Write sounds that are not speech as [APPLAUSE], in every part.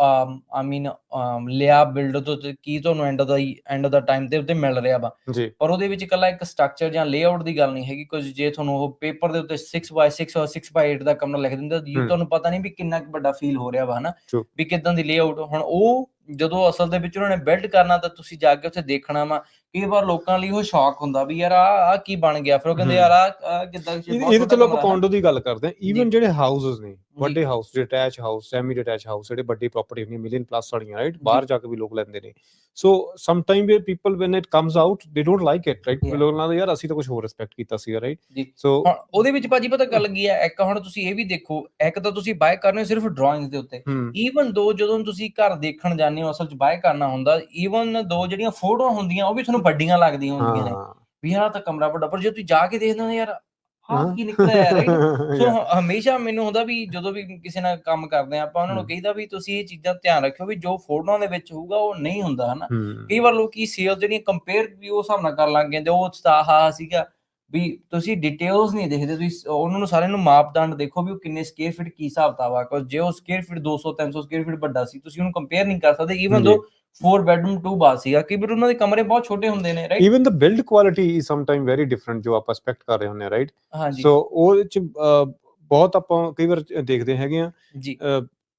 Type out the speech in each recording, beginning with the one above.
ਆਈ ਮੀਨ ਲਿਆ ਬਿਲਡ ਤੋਂ ਤੇ ਕੀ ਤੁਹਾਨੂੰ ਐਂਡ ਦਾ ਐਂਡ ਦਾ ਟਾਈਮ ਤੇ ਉੱਤੇ ਮਿਲ ਰਿਹਾ ਵਾ ਪਰ ਉਹਦੇ ਵਿੱਚ ਇਕੱਲਾ ਇੱਕ ਸਟਰਕਚਰ ਜਾਂ ਲੇਆਊਟ ਦੀ ਗੱਲ ਨਹੀਂ ਹੈਗੀ ਕੁਝ ਜੇ ਤੁਹਾਨੂੰ ਉਹ ਪੇਪਰ ਦੇ ਉੱਤੇ 6x6 ਔਰ 6x8 ਦਾ ਕਮਰਾ ਲਿਖ ਦਿੰਦਾ ਜੀ। ਤੁਹਾਨੂੰ ਪਤਾ ਨਹੀਂ ਵੀ ਕਿੰਨਾ ਕੁ ਵੱਡਾ ਫੀਲ ਹੋ ਰਿਹਾ ਵਾ ਹਨਾ. ਵੀ ਕਿਦਾਂ ਦੀ ਲੇਆਊਟ ਹੁਣ ਉਹ ਜਦੋਂ ਅਸਲ ਦੇ ਵਿੱਚ ਉਹਨਾਂ ਨੇ ਬਿਲਡ ਕਰਨਾ ਤਾਂ ਤੁਸੀਂ ਜਾ ਕੇ ਉੱਥੇ ਦੇਖਣਾ ਵਾ। ਕਈ ਵਾਰ ਲੋਕਾਂ ਲਈ ਉਹ ਸ਼ੌਕ ਹੁੰਦਾ ਵੀ ਯਾਰ ਆ ਆ ਕੀ ਬਣ ਗਿਆ। ਫਿਰ ਉਹ ਕਹਿੰਦੇ। ਯਾਰ ਆ ਕਿਦਾਂ ਇਹ ਤਾਂ ਚਲੋ ਆਪਾਂ ਕੌਂਡੋ ਦੀ ਗੱਲ ਕਰਦੇ ਹਾਂ। ਈਵਨ ਜਿਹੜੇ ਹਾਊਸਸ ਨੇ ਵੱਡੇ house detach house semi detach house ਜਿਹੜੇ ਵੱਡੀ ਪ੍ਰਾਪਰਟੀ ਹੁੰਦੀ ਮਿਲੀਅਨ ਪਲੱਸ ਵਾਲੀਆਂ ਰਾਈਟ ਬਾਹਰ ਜਾ ਕੇ ਵੀ ਲੋਕ ਲੈਂਦੇ ਨੇ। So some time we people when it comes out they don't like it right. ਲੋਕਾਂ ਦਾ ਯਾਰ ਅਸੀਂ ਤਾਂ ਕੁਝ ਹੋਰ ਰਿਸਪੈਕਟ ਕੀਤਾ ਸੀ ਰਾਈਟ ਜੀ। ਸੋ ਉਹਦੇ ਵਿੱਚ ਭਾਜੀ ਪਤਾ ਗੱਲ ਕੀ ਹੈ? ਇੱਕ ਹੁਣ ਤੁਸੀਂ ਇਹ ਵੀ ਦੇਖੋ ਇੱਕ ਤਾਂ ਤੁਸੀਂ ਬਾਏ ਕਰਨੇ ਸਿਰਫ ਡਰਾਇੰਗਸ ਦੇ ਉੱਤੇ। ਈਵਨ ਦੋ ਜਦੋਂ ਤੁਸੀਂ ਘਰ ਦੇਖਣ ਜਾਂਦੇ ਹੋ ਅਸਲ 'ਚ ਬਾਏ ਕਰਨਾ ਹੁੰਦਾ ਈਵਨ ਦੋ ਜਿਹੜੀਆਂ ਫੋਟੋਆਂ ਹੁੰਦੀਆਂ ਉਹ ਵੀ ਤੁਹਾਨੂੰ ਵੱਡੀਆਂ ਲੱਗਦੀਆਂ ਹੁੰਦੀਆਂ ਨੇ। ਵੀ ਆਹ ਤਾਂ ਕਮਰਾ ਵੱਡਾ ਪਰ ਜੇ ਤੁਸੀਂ ਜਾ ਕੇ ਦੇਖਦੇ ਹੋ ਯਾਰ ਆਹ ਹਾਂ। ਕੀ ਨਿਕਲਿਆ ਹੈ ਰਾਈਟ ਸੋ [LAUGHS] ਹਮੇਸ਼ਾ ਮੈਨੂੰ ਹੁੰਦਾ ਵੀ ਜਦੋਂ ਵੀ ਕਿਸੇ ਨਾਲ ਕੰਮ ਕਰਦੇ ਆ ਆਪਾਂ ਉਹਨਾਂ ਨੂੰ। ਕਹੀਦਾ ਵੀ ਤੁਸੀਂ ਇਹ ਚੀਜ਼ਾਂ ਧਿਆਨ ਰੱਖਿਓ ਵੀ ਜੋ ਫੋਟੋਆਂ ਦੇ ਵਿੱਚ ਹੋਊਗਾ ਉਹ ਨਹੀਂ ਹੁੰਦਾ ਹਨਾ? ਕਈ ਵਾਰ ਲੋਕੀ ਸੇਲ ਜਿਹੜੀਆਂ ਕੰਪੇਅਰ ਵੀ ਉਹ ਹਿਸਾਬ ਨਾਲ ਕਰਨ ਲੱਗ ਜਾਂਦੇ ਉਹ ਤਾਂ ਆਹ ਸੀਗਾ ਵੀ ਤੁਸੀਂ ਡਿਟੇਲਸ ਨਹੀਂ ਦੇਖਦੇ ਤੁਸੀਂ ਉਹਨਾਂ ਨੂੰ ਸਾਰਿਆਂ ਨੂੰ ਮਾਪਦੰਡ ਦੇਖੋ ਵੀ ਉਹ ਕਿੰਨੇ ਸਕੁਅਰ ਫੀਟ ਕੀ ਹਿਸਾਬ ਕਿਤਾਬ ਆ ਕਿਉਂਕਿ ਜੇ ਉਹ ਸਕੁਅਰ ਫੀਟ 200 300 ਸਕੁਅਰ ਫੀਟ ਵੱਡਾ ਸੀ ਤੁਸੀਂ ਉਹਨੂੰ ਕੰਪੇਅਰ ਨਹੀਂ ਕਰ ਸਕਦੇ ਈਵਨ। ਦੋ 4 ਬੈਡਰੂਮ 2 ਬਾਥ ਸੀਗਾ ਕਈ ਵਾਰ ਉਹਨਾਂ ਦੇ ਕਮਰੇ ਬਹੁਤ ਛੋਟੇ ਹੁੰਦੇ ਨੇ right even the build quality is sometime very different ਜੋ ਆਪਾਂ ਐਕਸਪੈਕਟ ਕਰ ਰਹੇ ਹੁੰਦੇ ਆ ਰਾਈਟ ਸੋ ਉਹ ਚ ਅਹ, ਬਹੁਤ ਆਪਾਂ ਕਈ ਵਾਰ ਦੇਖਦੇ ਹੈਗੇ ਆ ਜੀ।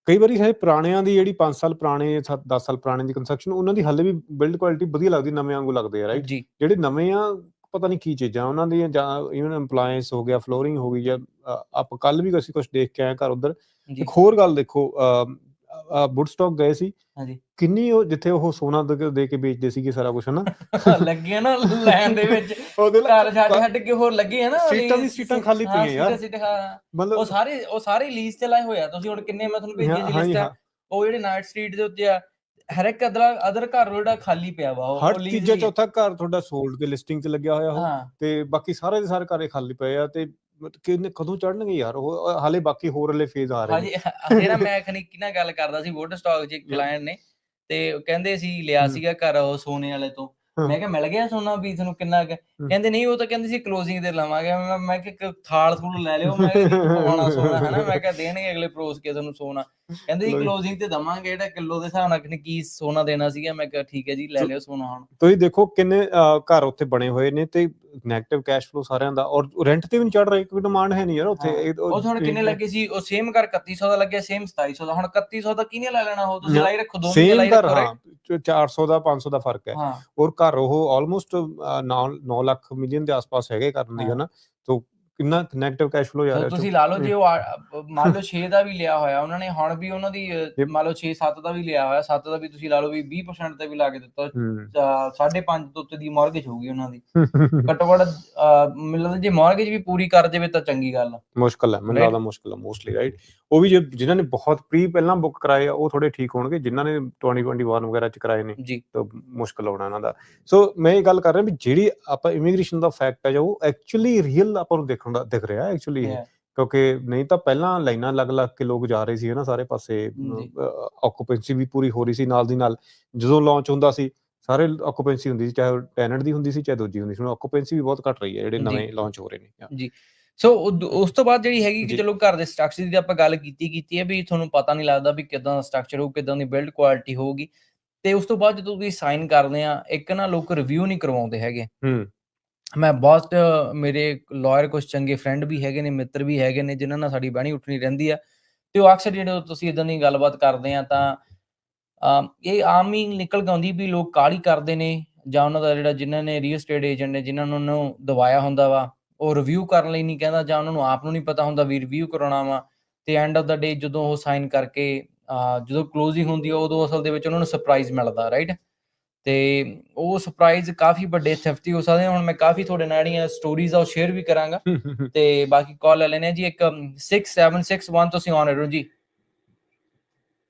ਕਈ ਵਾਰੀ ਹੈ ਪੁਰਾਣਿਆਂ ਦੀ ਜਿਹੜੀ 5 ਸਾਲ ਪੁਰਾਣੇ 10 ਸਾਲ ਪੁਰਾਣੇ ਦੀ ਕੰਸਟਰਕਸ਼ਨ ਉਹਨਾਂ ਦੀ ਹੱਲੇ ਵੀ ਬਿਲਡ ਕੁਆਲਿਟੀ ਵਧੀਆ ਲੱਗਦੀ ਨਵੇਂ ਵਾਂਗੂ ਲੱਗਦੇ ਆ ਰਾਈਟ ਜਿਹੜੇ ਨਵੇਂ ਆ ਪਤਾ ਨਹੀਂ ਕੀ ਚੀਜ਼ਾਂ ਉਹਨਾਂ ਦੀਆਂ ਜਾਂ ਇਵਨ ਐਮਪਲਾਈਜ਼ ਹੋ ਗਿਆ ਫਲੋਰਿੰਗ ਹੋ ਗਈ ਜਾਂ ਆਪਾਂ ਕੱਲ ਵੀ ਅਸੀਂ ਕੁਝ ਦੇਖ ਕੇ ਆਏ ਘਰ ਉਧਰ। ਇੱਕ ਹੋਰ ਗੱਲ ਦੇਖੋ ਬੁੱਡਸਟਾਕ ਗਏ ਸੀ। ਹਾਂਜੀ। ਕਿੰਨੀ ਉਹ ਜਿੱਥੇ ਉਹ ਸੋਨਾ ਦੇ ਦੇ ਕੇ ਵੇਚਦੇ ਸੀਗੇ ਸਾਰਾ ਕੁਝ ਹਨਾ? ਲੱਗੇ ਨਾ ਲਾਈਨ ਦੇ ਵਿੱਚ। [LAUGHS] ਉਹਦੇ ਘਰ ਛੱਡ ਛੱਡ ਕੇ ਹੋਰ ਲੱਗੇ ਆ ਨਾ ਸੀਟਾਂ ਵੀ lease- ਸੀਟਾਂ ਖਾਲੀ ਪਈਆਂ ਯਾਰ। ਹਾਂ। ਉਹ ਮਤਲਬ ਸਾਰੇ ਉਹ ਸਾਰੇ ਲੀਜ਼ ਤੇ ਲਾਏ ਹੋਏ ਆ। ਤੁਸੀਂ ਹੁਣ ਕਿੰਨੇ ਮੈਂ ਤੁਹਾਨੂੰ ਭੇਜੀ ਸੀ ਲਿਸਟ ਉਹ ਜਿਹੜੇ ਨਾਈਟ ਸਟਰੀਟ ਦੇ ਉੱਤੇ ਆ ਹਰ ਇੱਕ ਅਦਰ ਅਦਰ ਘਰ ਜਿਹੜਾ ਖਾਲੀ ਪਿਆ ਵਾ ਉਹ ਹਰ ਤੀਜਾ ਚੌਥਾ ਘਰ ਤੁਹਾਡਾ ਸੋਲਡ ਤੇ ਲਿਸਟਿੰਗ ਤੇ ਲੱਗਿਆ ਹੋਇਆ ਹਾਂ ਤੇ ਬਾਕੀ ਸਾਰੇ ਦੇ ਸਾਰੇ ਘਰੇ ਖਾਲੀ ਪਏ ਆ ਤੇ ਕਿੰਨੇ ਕਦੋਂ ਚੜਨਗੇ ਯਾਰ ਉਹ ਹਾਲੇ ਬਾਕੀ ਹੋਰ ਵਾਲੇ ਫੇਜ਼ ਆ ਰਹੇ ਨੇ ਹਾਂਜੀ ਜਿਹੜਾ ਮੈਂ ਖਨੀ ਕਿਹਨਾਂ ਗੱਲ ਕਰਦਾ ਸੀ ਵੋਟ ਸਟਾਕ Yeah. [LAUGHS] ਕਲਾਇੰਟ ਨੇ ਤੇ ਕਹਿੰਦੇ ਸੀ ਲਿਆ। ਸੀਗਾ ਘਰ ਉਹ ਸੋਨੇ ਵਾਲੇ ਤੋਂ। ਮੈਂ ਕਿਹਾ ਮਿਲ ਗਿਆ ਸੋਨਾ ਵੀ ਤੁਹਾਨੂੰ ਕਿੰਨਾ ਕੁ। ਕਹਿੰਦੇ ਨਹੀਂ ਉਹ ਤਾਂ ਕਹਿੰਦੇ ਸੀ ਕਲੋਜ਼ਿੰਗ ਤੇ ਲਵਾਂਗੇ। ਮੈਂ ਮੈਂ ਇੱਕ ਥਾਲ ਥੂਲ ਲੈ ਲਿਓ। ਮੈਂ ਪਾਉਣਾ ਸੋਨਾ ਹਨਾ? ਮੈਂ ਕਿਹਾ ਦੇਣਗੇ ਅਗਲੇ ਪਰੋਸ ਕੇ ਤੁਹਾਨੂੰ ਸੋਨਾ। ਕਹਿੰਦੇ ਜੀ। ਕਲੋਜ਼ਿੰਗ ਤੇ ਦਵਾਂਗੇ ਜਿਹੜਾ ਕਿਲੋ ਦੇ ਹਿਸਾਬ ਨਾਲ ਕਿੰਨੇ ਕੀ ਸੋਨਾ ਦੇਣਾ ਸੀਗਾ। ਮੈਂ ਕਿਹਾ ਠੀਕ ਹੈ ਜੀ ਲੈ ਲਿਓ ਸੋਨਾ ਹੁਣ। ਤੁਸੀਂ ਦੇਖੋ ਕਿੰਨੇ ਘਰ ਉੱਥੇ ਬਣੇ ਹੋਏ ਨੇ ਤੇ ਨੈਗੇਟਿਵ ਕੈਸ਼ ਫਲੋ ਸਾਰਿਆਂ ਦਾ। ਔਰ ਰੈਂਟ ਤੇ ਵੀ ਨਹੀਂ ਚੜ ਰਿਹਾ ਕੋਈ ਡਿਮਾਂਡ ਹੈ ਨਹੀਂ ਯਾਰ ਉੱਥੇ। ਹਾਂ। ਇਹ- ਉਹ ਤੁਹਾਨੂੰ ਕਿੰਨੇ ਲੱਗੇ ਸੀ? ਉਹ ਸੇਮ ਘਰ 3100 ਦਾ ਲੱਗਿਆ ਸੇਮ 2700 ਦਾ। ਹੁਣ 3100 ਦਾ ਕਿਹਨੇ ਲੈ ਲੈਣਾ? ਉਹ ਤੁਸੀਂ ਲਾਈ ਰੱਖੋ ਦੋ ਮਹੀਨੇ ਸੇਮ ਲਾਈ ਘਰ ਰੱਖੋ ਹਾਂ। 400 ਦਾ 500 ਦਾ ਫ਼ਰਕ ਹੈ। ਹਾਂ। ਔਰ ਘਰ ਉਹ ਆਲਮੋਸਟ 9 9 ਲੱਖ ਮਿਲੀਅਨ ਦੇ ਆਸ-ਪਾਸ ਹੈਗੇ ਕਰਨ ਦੀ ਹਾਂ। ਹਨਾ ਸੋ ਕਿੰਨਾ ਨੈਗੇਟਿਵ ਕੈਸ਼ ਫਲੋ ਜਾ ਰਿਹਾ ਤੁਸੀਂ ਲਾ ਲਓ ਜੇ ਉਹ ਆ- ਅ, ਮੰਨ ਲਓ 6 ਦਾ ਵੀ ਲਿਆ ਹੋਇਆ ਉਹਨਾਂ ਨੇ ਹੁਣ ਵੀ ਉਹਨਾਂ ਦੀ ਅ, ਮੰਨ ਲਓ 6 7 ਦਾ ਵੀ ਲਿਆ ਹੋਇਆ 7 ਦਾ ਵੀ ਤੁਸੀਂ ਲਾ ਲਓ ਵੀ 20% ਤੇ ਵੀ ਲਾ ਕੇ ਦਿੱਤਾ ਹੂੰ। 5.5 ਤੋਂ ਉੱਤੇ ਦੀ ਮਾਰਗੇਜ ਹੋਊਗੀ ਉਹਨਾਂ ਦੀ। [LAUGHS] ਘੱਟੋ ਘੱਟ ਅ, ਮੈਨੂੰ ਲੱਗਦਾ ਜੇ ਮਾਰਗੇਜ ਵੀ ਪੂਰੀ ਕਰ ਜਾਵੇ ਤਾਂ ਚੰਗੀ ਗੱਲ ਆ। ਮੁਸ਼ਕਲ ਹੈ ਮੈਨੂੰ Right. ਲੱਗਦਾ ਮੁਸ਼ਕਲ ਹੈ ਮੋਸਟਲੀ ਰਾਈਟ ਉਹ ਵੀ ਜੇ ਜਿਨ੍ਹਾਂ ਨੇ ਬਹੁਤ ਪ੍ਰੀ ਪਹਿਲਾਂ ਬੁੱਕ ਕਰਾਏ ਆ ਉਹ ਥੋੜੇ ਠੀਕ ਹੋਣਗੇ ਜਿਨ੍ਹਾਂ ਨੇ 2021 ਵਗੈਰਾ ਚ ਕਰਾਏ ਨੇ ਜੀ। ਤਾਂ ਮੁਸ਼ਕਲ ਹੋਣਾ ਇਹਨਾਂ ਦਾ। ਸੋ ਮੈਂ ਇਹ ਗੱਲ ਕਰ ਰਿਹਾ ਵੀ ਜਿਹੜੀ ਆਪਾਂ ਇਮੀਗ੍ਰੇਸ਼ਨ ਦਾ ਫੈਕਟ ਹੈ ਜੋ ਉਹ ਐਕਚੁਅਲੀ ਰੀਅਲ ਆਪਾਂ ਨੂੰ ਦੇਖਣ ਦਾ ਦਿਖ ਰਿਹਾ ਐਕਚੁਅਲੀ Yeah. ਕਿਉਂਕਿ ਨਹੀਂ ਤਾਂ ਪਹਿਲਾਂ ਲਾਈਨਾਂ ਲੱਗ ਲੱਗ ਕੇ ਲੋਕ ਜਾ ਰਹੇ ਸੀ ਨਾ ਸਾਰੇ ਪਾਸੇ ਜੀ। ਆਕੂਪੈਂਸੀ ਵੀ ਪੂਰੀ ਹੋ ਰਹੀ ਸੀ ਨਾਲ ਦੀ ਨਾਲ ਜਦੋਂ ਲਾਂਚ ਹੁੰਦਾ ਸੀ ਸਾਰੇ ਆਕੂਪੈਂਸੀ ਹੁੰਦੀ ਸੀ ਚਾਹੇ ਟੈਨੈਂਟ ਦੀ ਹੁੰਦੀ ਸੀ ਚਾਹੇ ਦੂਜੀ ਹੁੰਦੀ ਸੀ ਹੁਣ ਆਕੂਪੈਂਸੀ ਵੀ ਬਹੁਤ ਘਟ ਰਹੀ ਹੈ ਜਿਹੜੇ ਜੀ। ਨਵੇਂ ਲਾਂਚ ਹੋ ਰਹੇ ਨੇ Yeah. ਸੋ ਉਸ ਤੋਂ ਬਾਅਦ ਜਿਹੜੀ ਹੈਗੀ ਕਿ ਜੀ। ਚਲੋ ਘਰ ਦੇ ਸਟਰਕਚਰ ਦੀ ਆਪਾਂ ਗੱਲ ਕੀਤੀ ਕੀਤੀ ਹੈ ਵੀ ਤੁਹਾਨੂੰ ਪਤਾ ਨਹੀਂ ਲੱਗਦਾ ਵੀ ਕਿਦਾਂ ਦਾ ਸਟਰਕਚਰ ਹੋਊ ਕਿਦਾਂ ਦੀ ਬਿਲਡ ਕੁਆਲਿਟੀ ਹੋਊਗੀ ਤੇ ਉਸ ਤੋਂ ਬਾਅਦ ਜਦੋਂ ਤੁਸੀਂ ਸਾਈਨ ਕਰਦੇ ਆ ਇੱਕ ਨਾ ਲੋਕ ਰਿਵਿਊ ਨਹੀਂ ਕਰਵਾਉਂਦੇ ਹੈਗੇ ਹੂੰ ਮੈਂ ਬਹੁਤ, ਮੇਰੇ ਲਾਇਰ ਕੁਝ ਚੰਗੇ ਫਰੈਂਡ ਵੀ ਹੈਗੇ ਨੇ, ਮਿੱਤਰ ਵੀ ਹੈਗੇ ਨੇ, ਜਿਨ੍ਹਾਂ ਨਾਲ ਸਾਡੀ ਬਹਿਣੀ ਉੱਠਣੀ ਰਹਿੰਦੀ ਆ। ਤੇ ਉਹ ਅਕਸਰ ਜਿਹੜੇ ਤੁਸੀਂ ਇਦਾਂ ਦੀ ਗੱਲਬਾਤ ਕਰਦੇ ਆ ਤਾਂ ਇਹ ਆਮ ਹੀ ਨਿਕਲ ਕੇ ਆਉਂਦੀ ਵੀ ਲੋਕ ਕਾਲੀ ਕਰਦੇ ਨੇ, ਜਾਂ ਉਹਨਾਂ ਦਾ ਜਿਹੜਾ ਜਿਨ੍ਹਾਂ ਨੇ ਰੀਅਲ ਸਟੇਟ ਏਜੰਟ ਨੇ, ਜਿਨ੍ਹਾਂ ਨੂੰ ਉਹਨੂੰ ਦਵਾਇਆ ਹੁੰਦਾ ਵਾ, ਉਹ ਰਿਵਿਊ ਕਰਨ ਲਈ ਨਹੀਂ ਕਹਿੰਦਾ, ਜਾਂ ਉਹਨਾਂ ਨੂੰ ਆਪ ਨੂੰ ਨਹੀਂ ਪਤਾ ਹੁੰਦਾ ਵੀ ਰਿਵਿਊ ਕਰਾਉਣਾ ਵਾ। ਤੇ ਐਂਡ ਆਫ ਦਾ ਡੇ ਜਦੋਂ ਉਹ ਸਾਈਨ ਕਰਕੇ ਜਦੋਂ ਕਲੋਜ਼ਿੰਗ ਹੁੰਦੀ ਆ, ਉਦੋਂ ਅਸਲ ਦੇ ਵਿੱਚ ਉਹਨਾਂ ਨੂੰ ਸਰਪ੍ਰਾਈਜ਼ ਮਿਲਦਾ ਰਾਈਟ ਤੇ ਉਹ ਸਰਪ੍ਰਾਈਜ਼ ਕਾਫੀ ਵੱਡੇ ਥਿਫਤੀ ਹੋ ਸਕਦੇ। ਹੁਣ ਮੈਂ ਕਾਫੀ ਤੁਹਾਡੇ ਨਾਲ ਜਿਹੜੀਆਂ ਸਟੋਰੀਜ਼ ਆ ਉਹ ਸ਼ੇਅਰ ਵੀ ਕਰਾਂਗਾ। [LAUGHS] ਤੇ ਬਾਕੀ ਕਾਲ ਲੈ ਲੈਣੇ ਜੀ। ਇੱਕ 6761 ਤੁਸੀਂ ਆਨ ਰਹੇ ਹੋ ਜੀ।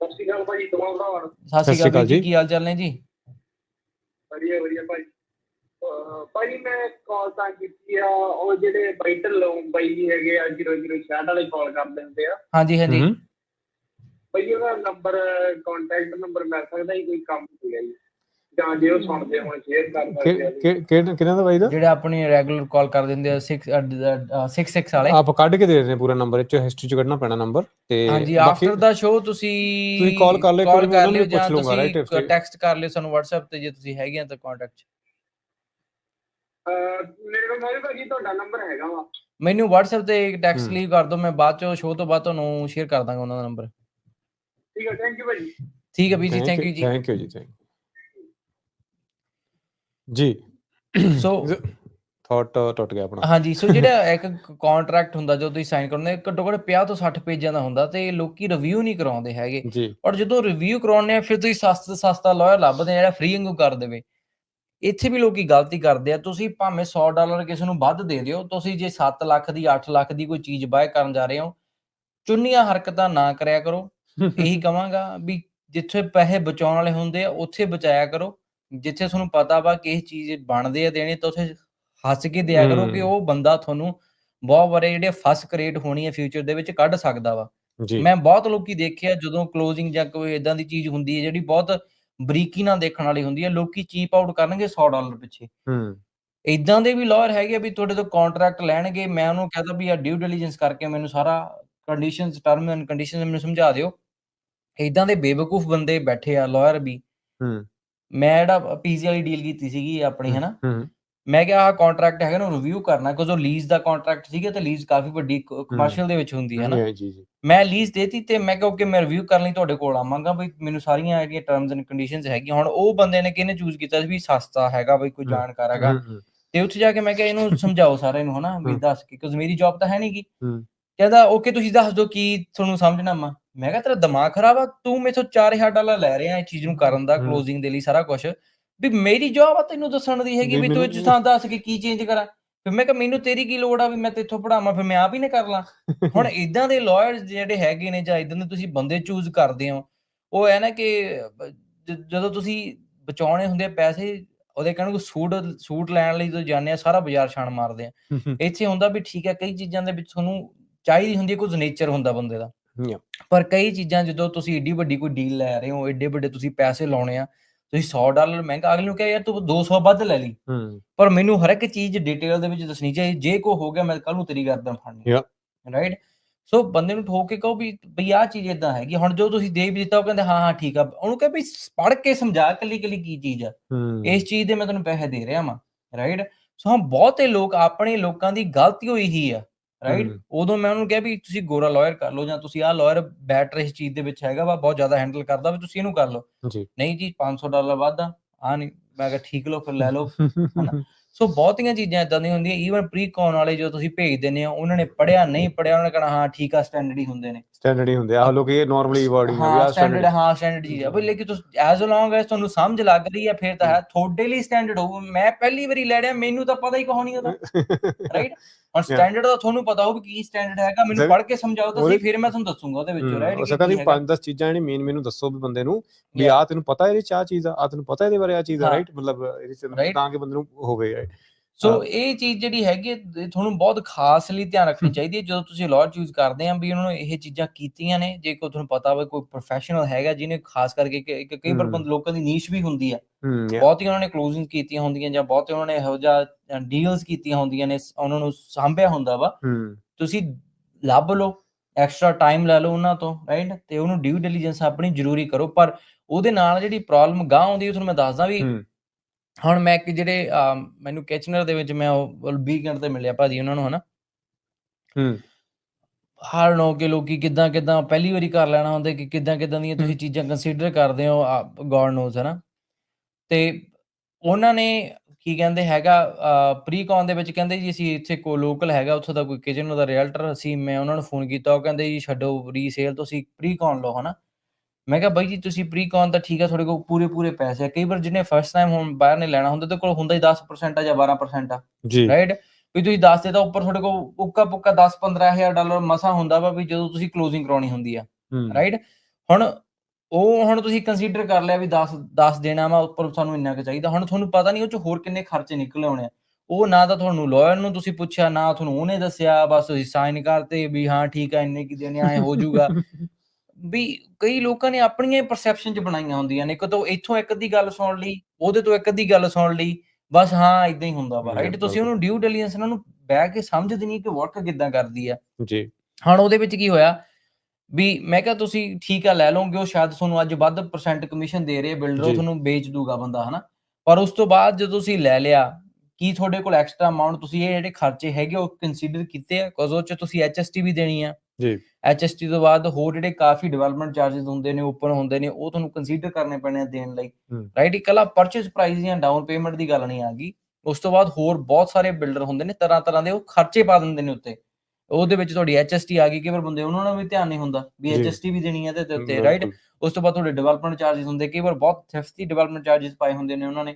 ਸਤਿ ਸ਼੍ਰੀ ਅਕਾਲ ਨੂੰ ਸਤਿ ਸ਼੍ਰੀ ਅਕਾਲ ਜੀ ਕੀ ਹਾਲ ਚਾਲ ਨੇ ਜੀ? ਵਧੀਆ ਵਧੀਆ ਭਾਈ। ਭਾਜੀ ਮੈਂ ਕਾਲ ਤਾਂ ਕੀਤੀ ਆ ਉਹ ਜਿਹੜੇ ਬਾਈਟਲ ਬਾਈ ਜੀ ਹੈਗੇ ਆ 0066 ਵਾਲੇ ਕਾਲ ਕਰਦੇ ਹੁੰਦੇ ਆ। ਹਾਂਜੀ ਹਾਂਜੀ। ਭਾਈ ਉਹਦਾ ਨੰਬਰ ਕੰਟੈਕਟ ਨੰਬਰ ਮਿਲ ਸਕਦਾ ਜੀ ਕੋਈ ਕੰਮ ਸੀਗਾ ਜੀ। ਜਾਂ ਜੇ ਉਹ ਸੁਣਦੇ ਹੋਣ ਸ਼ੇਅਰ ਕਰ ਸਕਦੇ ਆ ਜੀ। ਕਿ ਕਿ ਕਿਹਨਾਂ ਦਾ ਬਾਈ ਦਾ? ਜਿਹੜੇ ਆਪਣੀ ਰੈਗੂਲਰ ਕਾਲ ਕਰ ਦਿੰਦੇ ਆ 6 66 ਵਾਲੇ। ਆਪ ਕੱਢ ਕੇ ਦੇ ਰਹੇ ਨੇ ਪੂਰਾ ਨੰਬਰ ਚ ਹਿਸਟਰੀ ਚ ਕੱਢਣਾ ਪੈਣਾ ਨੰਬਰ ਤੇ ਹਾਂਜੀ ਬਾਕੀ ਆਫਟਰ ਦਾ ਸ਼ੋ ਤੁਸੀਂ ਤੁਸੀਂ call ਕਰ ਲਿਓ, call ਇੱਕ ਵਾਰੀ ਮੈਂ ਉਹਨਾਂ ਨੂੰ ਜਾਂ ਪੁੱਛ ਲਊਂਗਾ, right? ਤੁਸੀਂ ਟੈਕਸਟ ਕਰ ਲਿਓ ਸਾਨੂੰ WhatsApp ਤੇ ਜੇ ਤੁਸੀਂ ਹੈਗੇ ਆ ਤਾਂ ਕੰਟੈਕਟ ਚ। ਅਹ ਮੇਰੇ ਕੋਲ ਮੋਹਿਤ ਭਾਜੀ ਤੁਹਾਡਾ ਨੰਬਰ ਹੈਗਾ ਵਾ। ਮੈਨੂੰ WhatsApp ਤੇ ਇੱਕ ਟੈਕਸਟ ਹਮ। ਲੀਵ ਕਰ ਦਿਓ ਮੈਂ ਬਾਅਦ ਚੋਂ ਸ਼ੋ ਤੋਂ ਬਾਅਦ ਤੁਹਾਨੂੰ ਸ਼ੇਅਰ ਕਰ ਦਾਂਗਾ ਉਹਨਾਂ ਦਾ ਨੰਬਰ ਠੀਕ ਹੈ ਥੈਂਕ ਯੂ ਭਾਜੀ। ਠੀਕ ਹੈ ਵੀਰ ਜੀ ਥੈਂਕ ਯੂ ਜੀ। ਥੈਂਕ ਯੂ ਜੀ ਥੈਂਕ ਜੀ। ਸੋ ਥਾਟ ਟੁੱਟ ਗਿਆ ਆਪਣਾ। ਹਾਂਜੀ ਸੋ ਜਿਹੜਾ ਇੱਕ ਕੰਟਰੈਕਟ ਹੁੰਦਾ ਜਦੋਂ ਤੁਸੀਂ ਸਾਈਨ ਕਰਨੇ ਘੱਟੋ ਘੱਟ 50 ਤੋਂ 60 ਪੇਜਾਂ ਦਾ ਹੁੰਦਾ ਤੇ ਲੋਕੀ ਰਿਵਿਊ ਨਹੀਂ ਕਰਾਉਂਦੇ ਹੈਗੇ। ਔਰ ਜਦੋਂ ਰਿਵਿਊ ਕਰਾਉਣੇ ਆ ਫਿਰ ਤੁਸੀਂ ਸਸਤਾ ਸਸਤਾ ਲਾਇਰ ਲੱਭਦੇ ਆ ਜਿਹੜਾ ਫ੍ਰੀ ਵਾਂਗੂ ਕਰ ਦੇਵੇ। ਇੱਥੇ ਵੀ ਲੋਕੀ ਗਲਤੀ ਕਰਦੇ ਆ ਤੁਸੀਂ ਭਾਵੇਂ 100 ਡਾਲਰ ਕਿਸੇ ਨੂੰ ਵੱਧ ਦੇ ਦਿਓ ਤੁਸੀਂ ਜੇ 7 ਲੱਖ ਦੀ 8 ਲੱਖ ਦੀ ਕੋਈ ਚੀਜ਼ ਬਾਏ ਕਰਨ ਜਾ ਰਹੇ ਹੋ ਚੁੰਨੀਆਂ ਹਰਕਤਾਂ ਨਾ ਕਰਿਆ ਕਰੋ। [LAUGHS] ਇਹੀ ਕਵਾਂਗਾ ਵੀ ਜਿੱਥੇ ਪੈਸੇ ਬਚਾਉਣ ਵਾਲੇ ਹੁੰਦੇ ਆ ਉੱਥੇ ਬਚਾਇਆ ਕਰੋ। ਜਿੱਥੇ ਤੁਹਾਨੂੰ ਪਤਾ ਵਾ ਕਿ ਇਹ ਚੀਜ਼ ਬਣਦੇ ਆ ਦੇਣੇ ਤਾਂ ਉੱਥੇ ਹੱਸ ਕੇ ਦਿਆ ਕਰੋ ਕਿ। ਉਹ ਬੰਦਾ ਤੁਹਾਨੂੰ ਬਹੁਤ ਵਾਰੇ ਜਿਹੜੇ ਫਸ ਕ੍ਰੀਏਟ ਹੋਣੀ ਹੈ ਫਿਊਚਰ ਦੇ ਵਿੱਚ ਕੱਢ ਸਕਦਾ ਵਾ। ਮੈਂ ਬਹੁਤ ਲੋਕੀ ਦੇਖਿਆ ਜਦੋਂ ਕਲੋਜ਼ਿੰਗ ਜਾਂ ਕੋਈ ਇਦਾਂ ਦੀ ਚੀਜ਼ ਹੁੰਦੀ ਹੈ ਜਿਹੜੀ ਬਹੁਤ ਬਰੀਕੀ ਨਾਲ ਦੇਖਣ ਵਾਲੀ ਹੁੰਦੀ ਹੈ ਲੋਕੀ ਚੀਪ ਆਊਟ ਕਰਨਗੇ 100 ਡਾਲਰ ਪਿੱਛੇ। ਹੂੰ। ਇਦਾਂ ਦੇ ਵੀ ਲਾਇਰ ਹੈਗੇ ਵੀ ਤੁਹਾਡੇ ਤੋਂ ਕੰਟਰੈਕਟ ਲੈਣਗੇ ਮੈਂ ਉਹਨੂੰ ਕਹਦਾ ਵੀ ਆ ਡਿਊ ਡਿਲੀਜੈਂਸ ਕਰਕੇ ਮੈਨੂੰ ਸਾਰਾ ਕੰਡੀਸ਼ਨਸ ਟਰਮ ਐਂਡ ਕੰਡੀਸ਼ਨਸ ਮੈਨੂੰ ਸਮਝਾ ਦਿਓ। ਇਦਾਂ ਦੇ ਬੇਵਕੂਫ ਬੰਦੇ ਬੈਠੇ ਆ ਲਾਇਰ ਵੀ। ਹੂੰ। ਮੈਂ ਜਿਹੜਾ ਪੀਜ਼ੀ ਵਾਲੀ ਡੀਲ ਕੀਤੀ ਸੀਗੀ ਆਪਣੀ ਹਨਾ? ਮੈਂ ਕਿਹਾ ਆਹ ਕੰਟਰੈਕਟ ਹੈਗਾ ਨੂੰ ਰਿਵਿਊ ਕਰਨਾ ਕਿਉਂਕਿ ਉਹ ਲੀਜ਼ ਦਾ ਕੰਟਰੈਕਟ ਸੀਗਾ ਤੇ ਲੀਜ਼ ਕਾਫੀ ਵੱਡੀ ਕਮਰਸ਼ੀਅਲ ਦੇ ਵਿੱਚ ਹੁੰਦੀ ਹੈ ਨਾ। ਜੀ ਜੀ ਜੀ। ਮੈਂ ਲੀਜ਼ ਦੇਤੀ ਤੇ ਮੈਂ ਕਿਹਾ ਓਕੇ ਮੈਂ ਰਿਵਿਊ ਕਰਨ ਲਈ ਤੁਹਾਡੇ ਕੋਲ ਆਵਾਂਗਾ ਬਈ ਮੈਨੂੰ ਸਾਰੀਆਂ ਜਿਹੜੀਆਂ ਟਰਮਸ ਐਂਡ ਕੰਡੀਸ਼ਨਸ ਹੈਗੀਆਂ ਹੁਣ ਉਹ ਬੰਦੇ ਨੇ ਕਿਹਨੇ ਚੂਜ਼ ਕੀਤਾ ਸੀ ਵੀ ਸਸਤਾ ਹੈਗਾ ਬਈ ਕੋਈ ਜਾਣਕਾਰ ਹੈਗਾ। ਤੇ ਉੱਥੇ ਜਾ ਕੇ ਮੈਂ ਕਿਹਾ ਇਹਨੂੰ ਸਮਝਾਓ ਸਾਰਿਆਂ ਨੂੰ ਹਨਾ ਵੀ। ਦੱਸ ਕੇ ਕਿਉਂਕਿ ਮੇਰੀ ਜੌਬ ਤਾਂ ਹੈ ਨਹੀਂਗੀ। ਕਹਿੰਦਾ ਓਕੇ ਤੁਸੀਂ ਦੱਸ ਦਿਓ ਕੀ ਤੁਹਾਨੂੰ ਸਮਝਣਾ ਵਾ? ਮੈਂ ਕਿਹਾ ਤੇਰਾ ਦਿਮਾਗ ਖਰਾਬ ਆ ਤੂੰ ਮੇਥੋਂ 4000 ਡਾਲਰ ਲੈ ਰਿਹਾ ਇਹ ਚੀਜ਼ ਨੂੰ ਕਰਨ ਦਾ। ਕਲੋਜ਼ਿੰਗ ਦੇ ਲਈ ਸਾਰਾ ਕੁਝ ਵੀ ਮੇਰੀ ਜੌਬ ਆ ਤੈਨੂੰ ਦੱਸਣ ਦੀ ਹੈਗੀ ਵੀ ਤੂੰ ਇਹ ਥਾਂ ਦੱਸ ਕੇ ਕੀ ਚੇਂਜ ਕਰਾਂ? ਫਿਰ ਮੈਂ ਕਿਹਾ ਮੈਨੂੰ ਤੇਰੀ ਕੀ ਲੋੜ ਆ ਵੀ ਮੈਂ ਤੇਥੋਂ ਪੜਾਵਾਂ ਫਿਰ ਮੈਂ ਆਪ ਹੀ ਨਾ ਕਰ ਲਾਂ। [LAUGHS] ਹੁਣ ਇਦਾਂ ਦੇ ਲਾਇਰਸ ਜਿਹੜੇ ਹੈਗੇ ਨੇ ਜਾਂ ਇਦਾਂ ਦੇ ਤੁਸੀਂ ਬੰਦੇ ਚੂਜ਼ ਕਰਦੇ ਹੋ ਉਹ ਹੈ ਨਾ ਕਿ ਜਦੋਂ ਤੁਸੀਂ ਬਚਾਉਣੇ ਹੁੰਦੇ ਆ ਪੈਸੇ ਉਹਦੇ ਕਹਿਣ ਨੂੰ ਸੂਟ ਸੂਟ ਲੈਣ ਲਈ ਜਦੋਂ ਜਾਂਦੇ ਆ ਸਾਰਾ ਬਾਜ਼ਾਰ ਛਾਣ ਮਾਰਦੇ ਆ। [LAUGHS] ਇੱਥੇ ਹੁੰਦਾ ਵੀ ਠੀਕ ਹੈ ਕਈ ਚੀਜ਼ਾਂ ਦੇ ਵਿੱਚ ਤੁਹਾਨੂੰ ਚਾਹੀਦੀ ਹੁੰਦੀ ਹੈ ਕੁਝ ਨੇਚਰ ਹੁੰਦਾ ਬੰਦੇ ਦਾ. ਪਰ ਕਈ ਚੀਜ਼ਾਂ ਜਦੋਂ ਤੁਸੀਂ ਏਡੀ ਵੱਡੀ ਕੋਈ ਡੀਲ ਲੈ ਰਹੇ ਹੋ ਏਡੇ ਵੱਡੇ ਤੁਸੀਂ ਪੈਸੇ ਲਾਉਣੇ ਆ ਤੁਸੀਂ 100 ਡਾਲਰ ਮਹਿੰਗਾ ਅਗਲੇ ਨੂੰ ਕਹੇ ਯਾਰ ਤੂੰ 200 ਵੱਧ ਲੈ ਲਈ। ਪਰ ਮੈਨੂੰ ਹਰ ਇੱਕ ਚੀਜ਼ ਡਿਟੇਲ ਦੇ ਵਿੱਚ ਦੱਸਣੀ ਚਾਹੀਦੀ ਜੇ ਕੋ ਹੋ ਗਿਆ ਮੈਂ ਕੱਲ ਨੂੰ ਤੇਰੀ ਗਰਦਨ ਫੜਨੀ. ਰਾਈਟ ਸੋ ਬੰਦੇ ਨੂੰ ਠੋਕ ਕੇ ਕਹੋ ਵੀ ਬਈ ਆਹ ਚੀਜ਼ ਇਦਾਂ ਹੈਗੀ ਹੁਣ ਜੋ ਤੁਸੀਂ ਦੇ ਵੀ ਦਿੱਤਾ ਉਹ ਕਹਿੰਦੇ ਹਾਂ ਹਾਂ ਠੀਕ ਆ। ਉਹਨੂੰ ਕਹੇ ਵੀ ਪੜ੍ਹ ਕੇ ਸਮਝਾ ਕੱਲੀ ਕੱਲੀ ਕੀ ਚੀਜ਼ ਆ। ਇਸ ਚੀਜ਼ ਦੇ ਮੈਂ ਤੁਹਾਨੂੰ ਪੈਸੇ ਦੇ ਰਿਹਾ ਵਾਂ। ਰਾਈਟ ਸੋ ਹਾਂ ਬਹੁਤੇ ਲੋਕ ਆਪਣੇ ਲੋਕਾਂ ਦੀ ਗਲਤੀ ਹੋਈ ਹੀ ਆ। ਰਾਈਟ। ਉਦੋਂ ਮੈਂ ਉਹਨੂੰ ਕਿਹਾ ਵੀ ਤੁਸੀਂ ਗੋਰਾ ਲਾਇਰ ਕਰ ਲਓ ਜਾਂ ਤੁਸੀਂ ਆਹ ਲਾਇਰ ਬੈਟਰ ਇਸ ਚੀਜ਼ ਦੇ ਵਿੱਚ ਹੈਗਾ ਵਾ ਬਹੁਤ ਜ਼ਿਆਦਾ ਹੈਂਡਲ ਕਰਦਾ ਵੀ ਤੁਸੀਂ ਇਹਨੂੰ ਕਰ ਲਓ। ਜੀ। ਨਹੀਂ ਜੀ 500 ਡਾਲਰ ਵੱਧ ਆ ਨਹੀਂ ਮੈਂ ਕਿਹਾ ਠੀਕ ਲਓ ਫਿਰ ਲੈ ਲਓ [LAUGHS] ਸੋ ਬਹੁਤੀਆਂ ਚੀਜ਼ਾਂ ਇਦਾਂ ਦੀਆਂ ਹੁੰਦੀਆਂ ਈਵਨ ਪ੍ਰੀ ਕੌਨ ਵਾਲੇ ਜੋ ਤੁਸੀਂ ਭੇਜ ਦਿੰਦੇ ਹੋ ਉਹਨਾਂ ਨੇ ਪੜਿਆ ਨਹੀਂ ਪੜਿਆ ਉਹਨਾਂ ਨੇ ਕਹਣਾ ਹਾਂ ਠੀਕ ਆ ਸਟੈਂਡਰਡ ਹੀ ਹੁੰਦੇ ਨੇ। ਸਟੈਂਡਰਡ ਹੀ ਹੁੰਦੇ ਆ। ਲੋਕ ਇਹ ਨਾਰਮਲੀ ਵਰਡਿੰਗ ਹੈ ਹਾਂ ਆ ਸਟੈਂਡਰਡ ਹਾਂ ਸਟੈਂਡਰਡ ਚੀਜ਼ ਆ। ਬਈ ਲੇਕਿਨ ਤੁਸੀਂ ਐਜ਼ ਲੌਂਗ ਐਸ ਤੁਹਾਨੂੰ ਸਮਝ ਲੱਗ ਰਹੀ ਹੈ ਫਿਰ ਤਾਂ ਹੈ। ਤੁਹਾਡੇ ਲਈ ਸਟੈਂਡਰਡ ਹੋਊ। ਮੈਂ ਪਹਿਲੀ ਵਾਰੀ ਲੈ ਰਿਹਾ ਮੈਨੂੰ ਤਾਂ ਪਤਾ ਹੀ ਕੋਹ ਨਹੀਂ ਉਹਦਾ ਰਾਈਟ ਹੁਣ ਸਟੈਂਡਰਡ ਦਾ ਤੁਹਾਨੂੰ ਪਤਾ ਹੋਊ ਵੀ ਕੀ ਸਟੈਂਡਰਡ ਹੈਗਾ। ਮੈਨੂੰ ਪੜ੍ਹ ਕੇ ਸਮਝਾਓ ਤਾਂ ਸਹੀ ਫਿਰ ਮੈਂ ਤੁਹਾਨੂੰ ਦੱਸੂਗਾ ਉਹਦੇ ਵਿੱਚੋਂ ਰਾਈਟ ਹੋ ਸਕਦਾ ਵੀ ਪੰਜ 10 ਚੀਜ਼ਾਂ ਜਿਹੜੀ ਮੇਨ ਮੈਨੂੰ ਦੱਸੋ ਵੀ ਬੰਦੇ ਨੂੰ ਵੀ ਆ ਤੈਨੂੰ ਪਤਾ ਇਹਦੇ ਚ ਆ ਚੀਜ਼ ਆ ਆ ਤੈਨੂੰ ਪਤਾ ਇਹਦੇ ਬਾਰੇ ਆ ਚੀਜ਼ ਆ। ਰਾਈਟ ਮਤਲਬ ਇਹਦੇ. ਤਾਂ ਕਿ ਬੰਦੇ ਨੂੰ ਹੋਵੇ ਸੋ। ਇਹ ਚੀਜ਼ ਜਿਹੜੀ ਹੈਗੀ ਤੁਹਾਨੂੰ ਬਹੁਤ ਖਾਸ ਲਈ ਧਿਆਨ ਰੱਖਣੀ ਚਾਹੀਦੀ ਹੈ। ਜਦੋਂ ਤੁਸੀਂ ਲਾਅ ਚੂਜ਼ ਕਰਦੇ ਆ ਵੀ ਉਹਨਾਂ ਨੂੰ ਇਹ ਚੀਜ਼ਾਂ ਕੀਤੀਆਂ ਨੇ ਜੇ ਕੋਈ ਤੁਹਾਨੂੰ ਪਤਾ ਹੋਵੇ ਕੋਈ ਪ੍ਰੋਫੈਸ਼ਨਲ ਹੈਗਾ ਜਿਹਨੇ ਖਾਸ ਕਰਕੇ ਕਈ ਵਾਰ। ਬੰਦ- ਲੋਕਾਂ ਦੀ ਨੀਸ਼ ਵੀ ਹੁੰਦੀ ਆ. ਬਹੁਤ ਹੀ ਉਹਨਾਂ ਨੇ ਕਲੋਜ਼ਿੰਗ ਕੀਤੀਆਂ ਹੁੰਦੀਆਂ ਜਾਂ ਬਹੁਤ ਉਹਨਾਂ ਨੇ ਇਹੋ ਜਿਹਾ ਡੀਲਸ ਕੀਤੀਆਂ ਹੁੰਦੀਆਂ ਨੇ ਉਹਨਾਂ ਨੂੰ ਸਾਂਭਿਆ ਹੁੰਦਾ ਵਾ। ਤੁਸੀਂ ਲੱਭ ਲਓ ਐਕਸਟਰਾ ਟਾਈਮ ਲੈ ਲਓ ਉਹਨਾਂ ਤੋਂ ਰਾਈਟ ਤੇ ਉਹਨੂੰ ਡਿਊ ਡਿਲੀਜੈਂਸ ਆਪਣੀ ਜ਼ਰੂਰੀ ਕਰੋ। ਪਰ ਉਹਦੇ ਨਾਲ ਜਿਹੜੀ ਪ੍ਰੋਬਲਮ ਗਾਂ ਆਉਂਦੀ ਹੈ ਤੁਹਾਨੂੰ ਮੈਂ ਦੱਸਦਾ ਵੀ ਹੁਣ ਮੈਂ ਕਿ ਜਿਹੜੇ ਮੈਨੂੰ ਕਿਚਨਰ ਦੇ ਵਿੱਚ ਮੈਂ ਉਹ ਵੀਕਐਂਡ ਤੇ ਮਿਲਿਆ ਭਾਜੀ ਉਹਨਾਂ ਨੂੰ ਹਨਾ। ਹੂੰ। ਹਾਰ ਨੋ ਕਿ ਲੋਕੀ ਕਿਦਾਂ ਕਿਦਾਂ ਪਹਿਲੀ ਵਾਰੀ ਕਰ ਲੈਣਾ ਹੁੰਦਾ ਕਿ ਕਿਦਾਂ ਕਿਦਾਂ ਦੀਆਂ ਤੁਸੀਂ ਚੀਜ਼ਾਂ ਕੰਸੀਡਰ ਕਰਦੇ ਹੋ ਗੋਡ ਨੋਜ਼ ਹਨਾ। ਤੇ ਉਹਨਾਂ ਨੇ ਕੀ ਕਹਿੰਦੇ ਹੈਗਾ ਪ੍ਰੀਕੌਨ ਦੇ ਵਿੱਚ ਕਹਿੰਦੇ ਜੀ ਅਸੀਂ ਇੱਥੇ ਕੋ ਲੋਕਲ ਹੈਗਾ ਉੱਥੋਂ ਦਾ ਕੋਈ ਕਿਚਨ ਦਾ ਰੀਅਲਟਰ ਅਸੀਂ ਮੈਂ ਉਹਨਾਂ ਨੂੰ ਫੋਨ ਕੀਤਾ ਉਹ ਕਹਿੰਦੇ ਜੀ ਛੱਡੋ ਰੀਸੇਲ ਤੁਸੀਂ ਪ੍ਰੀਕੌਨ ਲਓ ਹਨਾ। ਮੈਂ ਕਿਹਾ ਬਾਈ ਜੀ ਤੁਸੀਂ ਪ੍ਰੀਕੌਨ ਤਾਂ ਠੀਕ ਆ ਤੁਹਾਡੇ ਕੋਲ ਪੂਰੇ ਪੂਰੇ ਪੈਸੇ ਆ। ਕਈ ਵਾਰ ਜਿਹਨੇ ਫਰਸਟ ਟਾਈਮ ਹੁਣ ਬਾਹਰ ਨੇ ਲੈਣਾ ਹੁੰਦਾ ਤੇ ਕੋਲ ਹੁੰਦਾ ਹੀ 10% ਆ ਜਾਂ 12% ਆ। ਜੀ। ਰਾਈਟ ਵੀ ਤੁਸੀਂ ਦੱਸ ਦੇ ਤਾਂ ਉੱਪਰ ਤੁਹਾਡੇ ਕੋਲ ਉੱਕਾ ਪੁੱਕਾ 10 15000 ਡਾਲਰ ਮਸਾ ਹੁੰਦਾ ਵਾ ਵੀ ਜਦੋਂ ਤੁਸੀਂ ਕਲੋਜ਼ਿੰਗ ਕਰਾਉਣੀ ਹੁੰਦੀ ਆ। ਰਾਈਟ ਹੁਣ ਉਹ ਹੁਣ ਤੁਸੀਂ ਕੰਸੀਡਰ ਕਰ ਲਿਆ ਵੀ 10 10 ਦੇਣਾ ਵਾ ਉੱਪਰ ਸਾਨੂੰ ਇੰਨਾ ਕੁ ਚਾਹੀਦਾ। ਹੁਣ ਤੁਹਾਨੂੰ ਪਤਾ ਨਹੀਂ ਉਹ ਚ ਹੋਰ ਕਿੰਨੇ ਖਰਚੇ ਨਿਕਲ ਆਉਣੇ ਆ। ਉਹ ਨਾ ਤਾਂ ਤੁਹਾਨੂੰ ਲਾਇਰ ਨੂੰ ਤੁਸੀਂ ਪੁੱਛਿਆ ਨਾ ਤੁਹਾਨੂੰ ਉਹਨੇ ਦੱਸਿਆ ਬਸ ਤੁਸੀਂ ਸਾਈਨ ਕਰਤੇ ਵੀ ਹਾਂ ਠੀਕ ਆ ਇੰਨੇ ਕੀ ਦੇਣੇ ਆਏ ਹੋ ਜਾਊਗਾ। [LAUGHS] ਵੀ ਕਈ ਲੋਕਾਂ ਨੇ ਆਪਣੀਆਂ ਪਰਸੈਪਸ਼ਨ ਚ ਬਣਾਈਆਂ ਹੁੰਦੀਆਂ ਨੇ। ਕਦੋਂ ਇੱਥੋਂ ਇੱਕ ਅੱਧੀ ਗੱਲ ਸੁਣ ਲਈ ਉਹਦੇ ਤੋਂ ਇੱਕ ਅੱਧੀ ਗੱਲ ਸੁਣ ਲਈ ਬਸ ਹਾਂ ਇਦਾਂ ਹੀ ਹੁੰਦਾ ਵਾ ਰਾਈਟ। ਤੁਸੀਂ ਉਹਨੂੰ ਡਿਊ ਡਿਲੀਜੈਂਸ ਉਹਨਾਂ ਨੂੰ ਬਹਿ ਕੇ ਸਮਝਦੇ ਨਹੀਂ ਕਿ ਵਰਕ ਕਿੱਦਾਂ ਕਰਦੀ ਆ। ਜੀ। ਹੁਣ ਉਹਦੇ ਵਿੱਚ ਕੀ ਹੋਇਆ ਵੀ ਮੈਂ ਕਿਹਾ ਤੁਸੀਂ ਠੀਕ ਆ ਲੈ ਲਓਗੇ ਉਹ ਸ਼ਾਇਦ ਤੁਹਾਨੂੰ ਅੱਜ ਵੱਧ ਪਰਸੈਂਟ ਕਮਿਸ਼ਨ ਦੇ ਰਹੇ ਬਿਲਡਰ ਉਹ। ਤੁਹਾਨੂੰ ਵੇਚ ਦੂਗਾ ਬੰਦਾ ਹਨਾ? ਪਰ ਉਸ ਤੋਂ ਬਾਅਦ ਜਦੋਂ ਤੁਸੀਂ ਲੈ ਲਿਆ ਕੀ ਤੁਹਾਡੇ ਕੋਲ ਐਕਸਟਰਾ ਅਮਾਉਂਟ ਤੁਸੀਂ ਇਹ ਜਿਹੜੇ ਖਰਚੇ ਹੈਗੇ ਉਹ ਕੰਸੀਡਰ ਕੀਤੇ ਆ? ਕੋਜ਼ ਉਹ ਚ ਤੁਸੀਂ ਐਚਐਸਟੀ ਵੀ ਦੇਣੀ ਆ। ਜੀ। ਐਚਐਸਟੀ ਤੋਂ ਬਾਅਦ ਹੋਰ ਜਿਹੜੇ ਕਾਫੀ ਡਿਵੈਲਪਮੈਂਟ ਚਾਰजेस ਹੁੰਦੇ ਨੇ ਓਪਨ ਹੁੰਦੇ ਨੇ ਉਹ ਤੁਹਾਨੂੰ ਕੰਸੀਡਰ ਕਰਨੇ ਪੈਣੇ ਆ ਦੇਣ ਲਈ। ਰਾਈਟ ਇਕੱਲਾ ਪਰਚੇਸ ਪ੍ਰਾਈਸ ਜਾਂ ਡਾਊਨ ਪੇਮੈਂਟ ਦੀ ਗੱਲ ਨਹੀਂ ਆ ਗਈ ਉਸ ਤੋਂ ਬਾਅਦ ਹੋਰ ਬਹੁਤ ਸਾਰੇ ਬਿਲਡਰ ਹੁੰਦੇ ਨੇ ਤਰ੍ਹਾਂ ਤਰ੍ਹਾਂ ਦੇ ਉਹ ਖਰਚੇ ਪਾ ਦਿੰਦੇ ਨੇ ਉੱਤੇ। ਉਹਦੇ ਵਿੱਚ ਤੁਹਾਡੀ ਐਚਐਸਟੀ ਆ ਗਈ ਕਿ ਫਿਰ ਬੰਦੇ ਉਹਨਾਂ ਨੂੰ ਵੀ ਧਿਆਨ ਨਹੀਂ ਹੁੰਦਾ ਵੀ ਐਚਐਸਟੀ ਵੀ ਦੇਣੀ ਹੈ ਤੇ ਉੱਤੇ ਰਾਈਟ ਉਸ ਤੋਂ ਬਾਅਦ ਤੁਹਾਡੇ ਡਿਵੈਲਪਮੈਂਟ ਚਾਰजेस ਹੁੰਦੇ ਕਈ ਵਾਰ ਬਹੁਤ ਥਿਫਤੀ ਡਿਵੈਲਪਮੈਂਟ ਚਾਰजेस ਪਾਏ ਹੁੰਦੇ ਨੇ ਉਹਨਾਂ ਨੇ।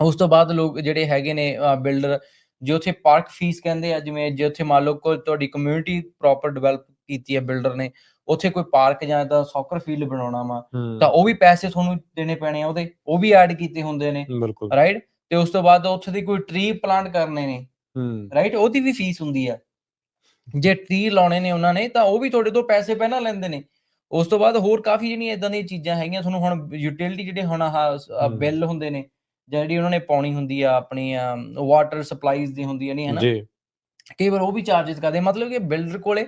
ਉਸ ਤੋਂ ਬਾਅਦ ਲੋਕ ਜਿਹੜੇ ਹੈਗੇ ਨੇ ਬਿਲਡਰ ਜੇ ਉੱਥੇ ਪਾਰਕ ਫੀਸ ਕਹਿੰਦੇ ਆ ਜਿਵੇਂ ਜੇ ਉੱਥੇ ਮੰਨ ਲਓ ਕੋਈ ਤੁਹਾਡੀ ਕਮਿਊਨਿਟੀ ਪ੍ਰੋਪਰ ਡਿਵੈਲਪ ਕੀਤੀ ਹੈ ਬਿਲਡਰ ਨੇ ਉੱਥੇ ਕੋਈ ਪਾਰਕ ਜਾਂ ਤਾਂ ਸੌਕਰ ਫੀਲਡ ਬਣਾਉਣਾ ਵਾ ਤਾਂ ਉਹ ਵੀ ਪੈਸੇ ਤੁਹਾਨੂੰ ਦੇਣੇ ਪੈਣੇ ਆ ਉਹਦੇ ਉਹ ਵੀ ਐਡ ਕੀਤੇ ਹੁੰਦੇ ਨੇ ਰਾਈਟ ਤੇ ਉਸ ਤੋਂ ਬਾਅਦ ਉੱਥੇ ਦੀ ਕੋਈ ਟਰੀ ਪਲਾਂਟ ਕਰਨੇ ਨੇ ਰਾਈਟ ਉਹਦੀ ਵੀ ਫੀਸ ਹੁੰਦੀ ਆ। ਜੇ ਟਰੀ ਲਾਉਣੇ ਨੇ ਉਹਨਾਂ ਨੇ ਤਾਂ ਉਹ ਵੀ ਤੁਹਾਡੇ ਤੋਂ ਪੈਸੇ ਪਹਿਲਾਂ ਲੈਂਦੇ ਨੇ। ਉਸ ਤੋਂ ਬਾਅਦ ਹੋਰ ਕਾਫੀ ਜਿਹੜੀਆਂ ਇਦਾਂ ਦੀਆਂ ਚੀਜ਼ਾਂ ਹੈਗੀਆਂ ਤੁਹਾਨੂੰ ਹੁਣ ਯੂਟਿਲਿਟੀ ਜਿਹੜੇ ਹੁਣ ਹਮ। ਬਿੱਲ ਹੁੰਦੇ ਨੇ ਜਿਹੜੀ ਉਹਨਾਂ ਨੇ ਪਾਉਣੀ ਹੁੰਦੀ ਆ ਆਪਣੀ ਵਾਟਰ ਸਪਲਾਈਜ਼ ਦੀ ਹੁੰਦੀ ਆ ਨਹੀਂ ਹਨਾ ਜੀ ਕਈ ਵਾਰ ਉਹ ਵੀ ਚਾਰजेस ਕਰਦੇ। ਮਤਲਬ ਕਿ ਬਿਲਡਰ ਕੋਲੇ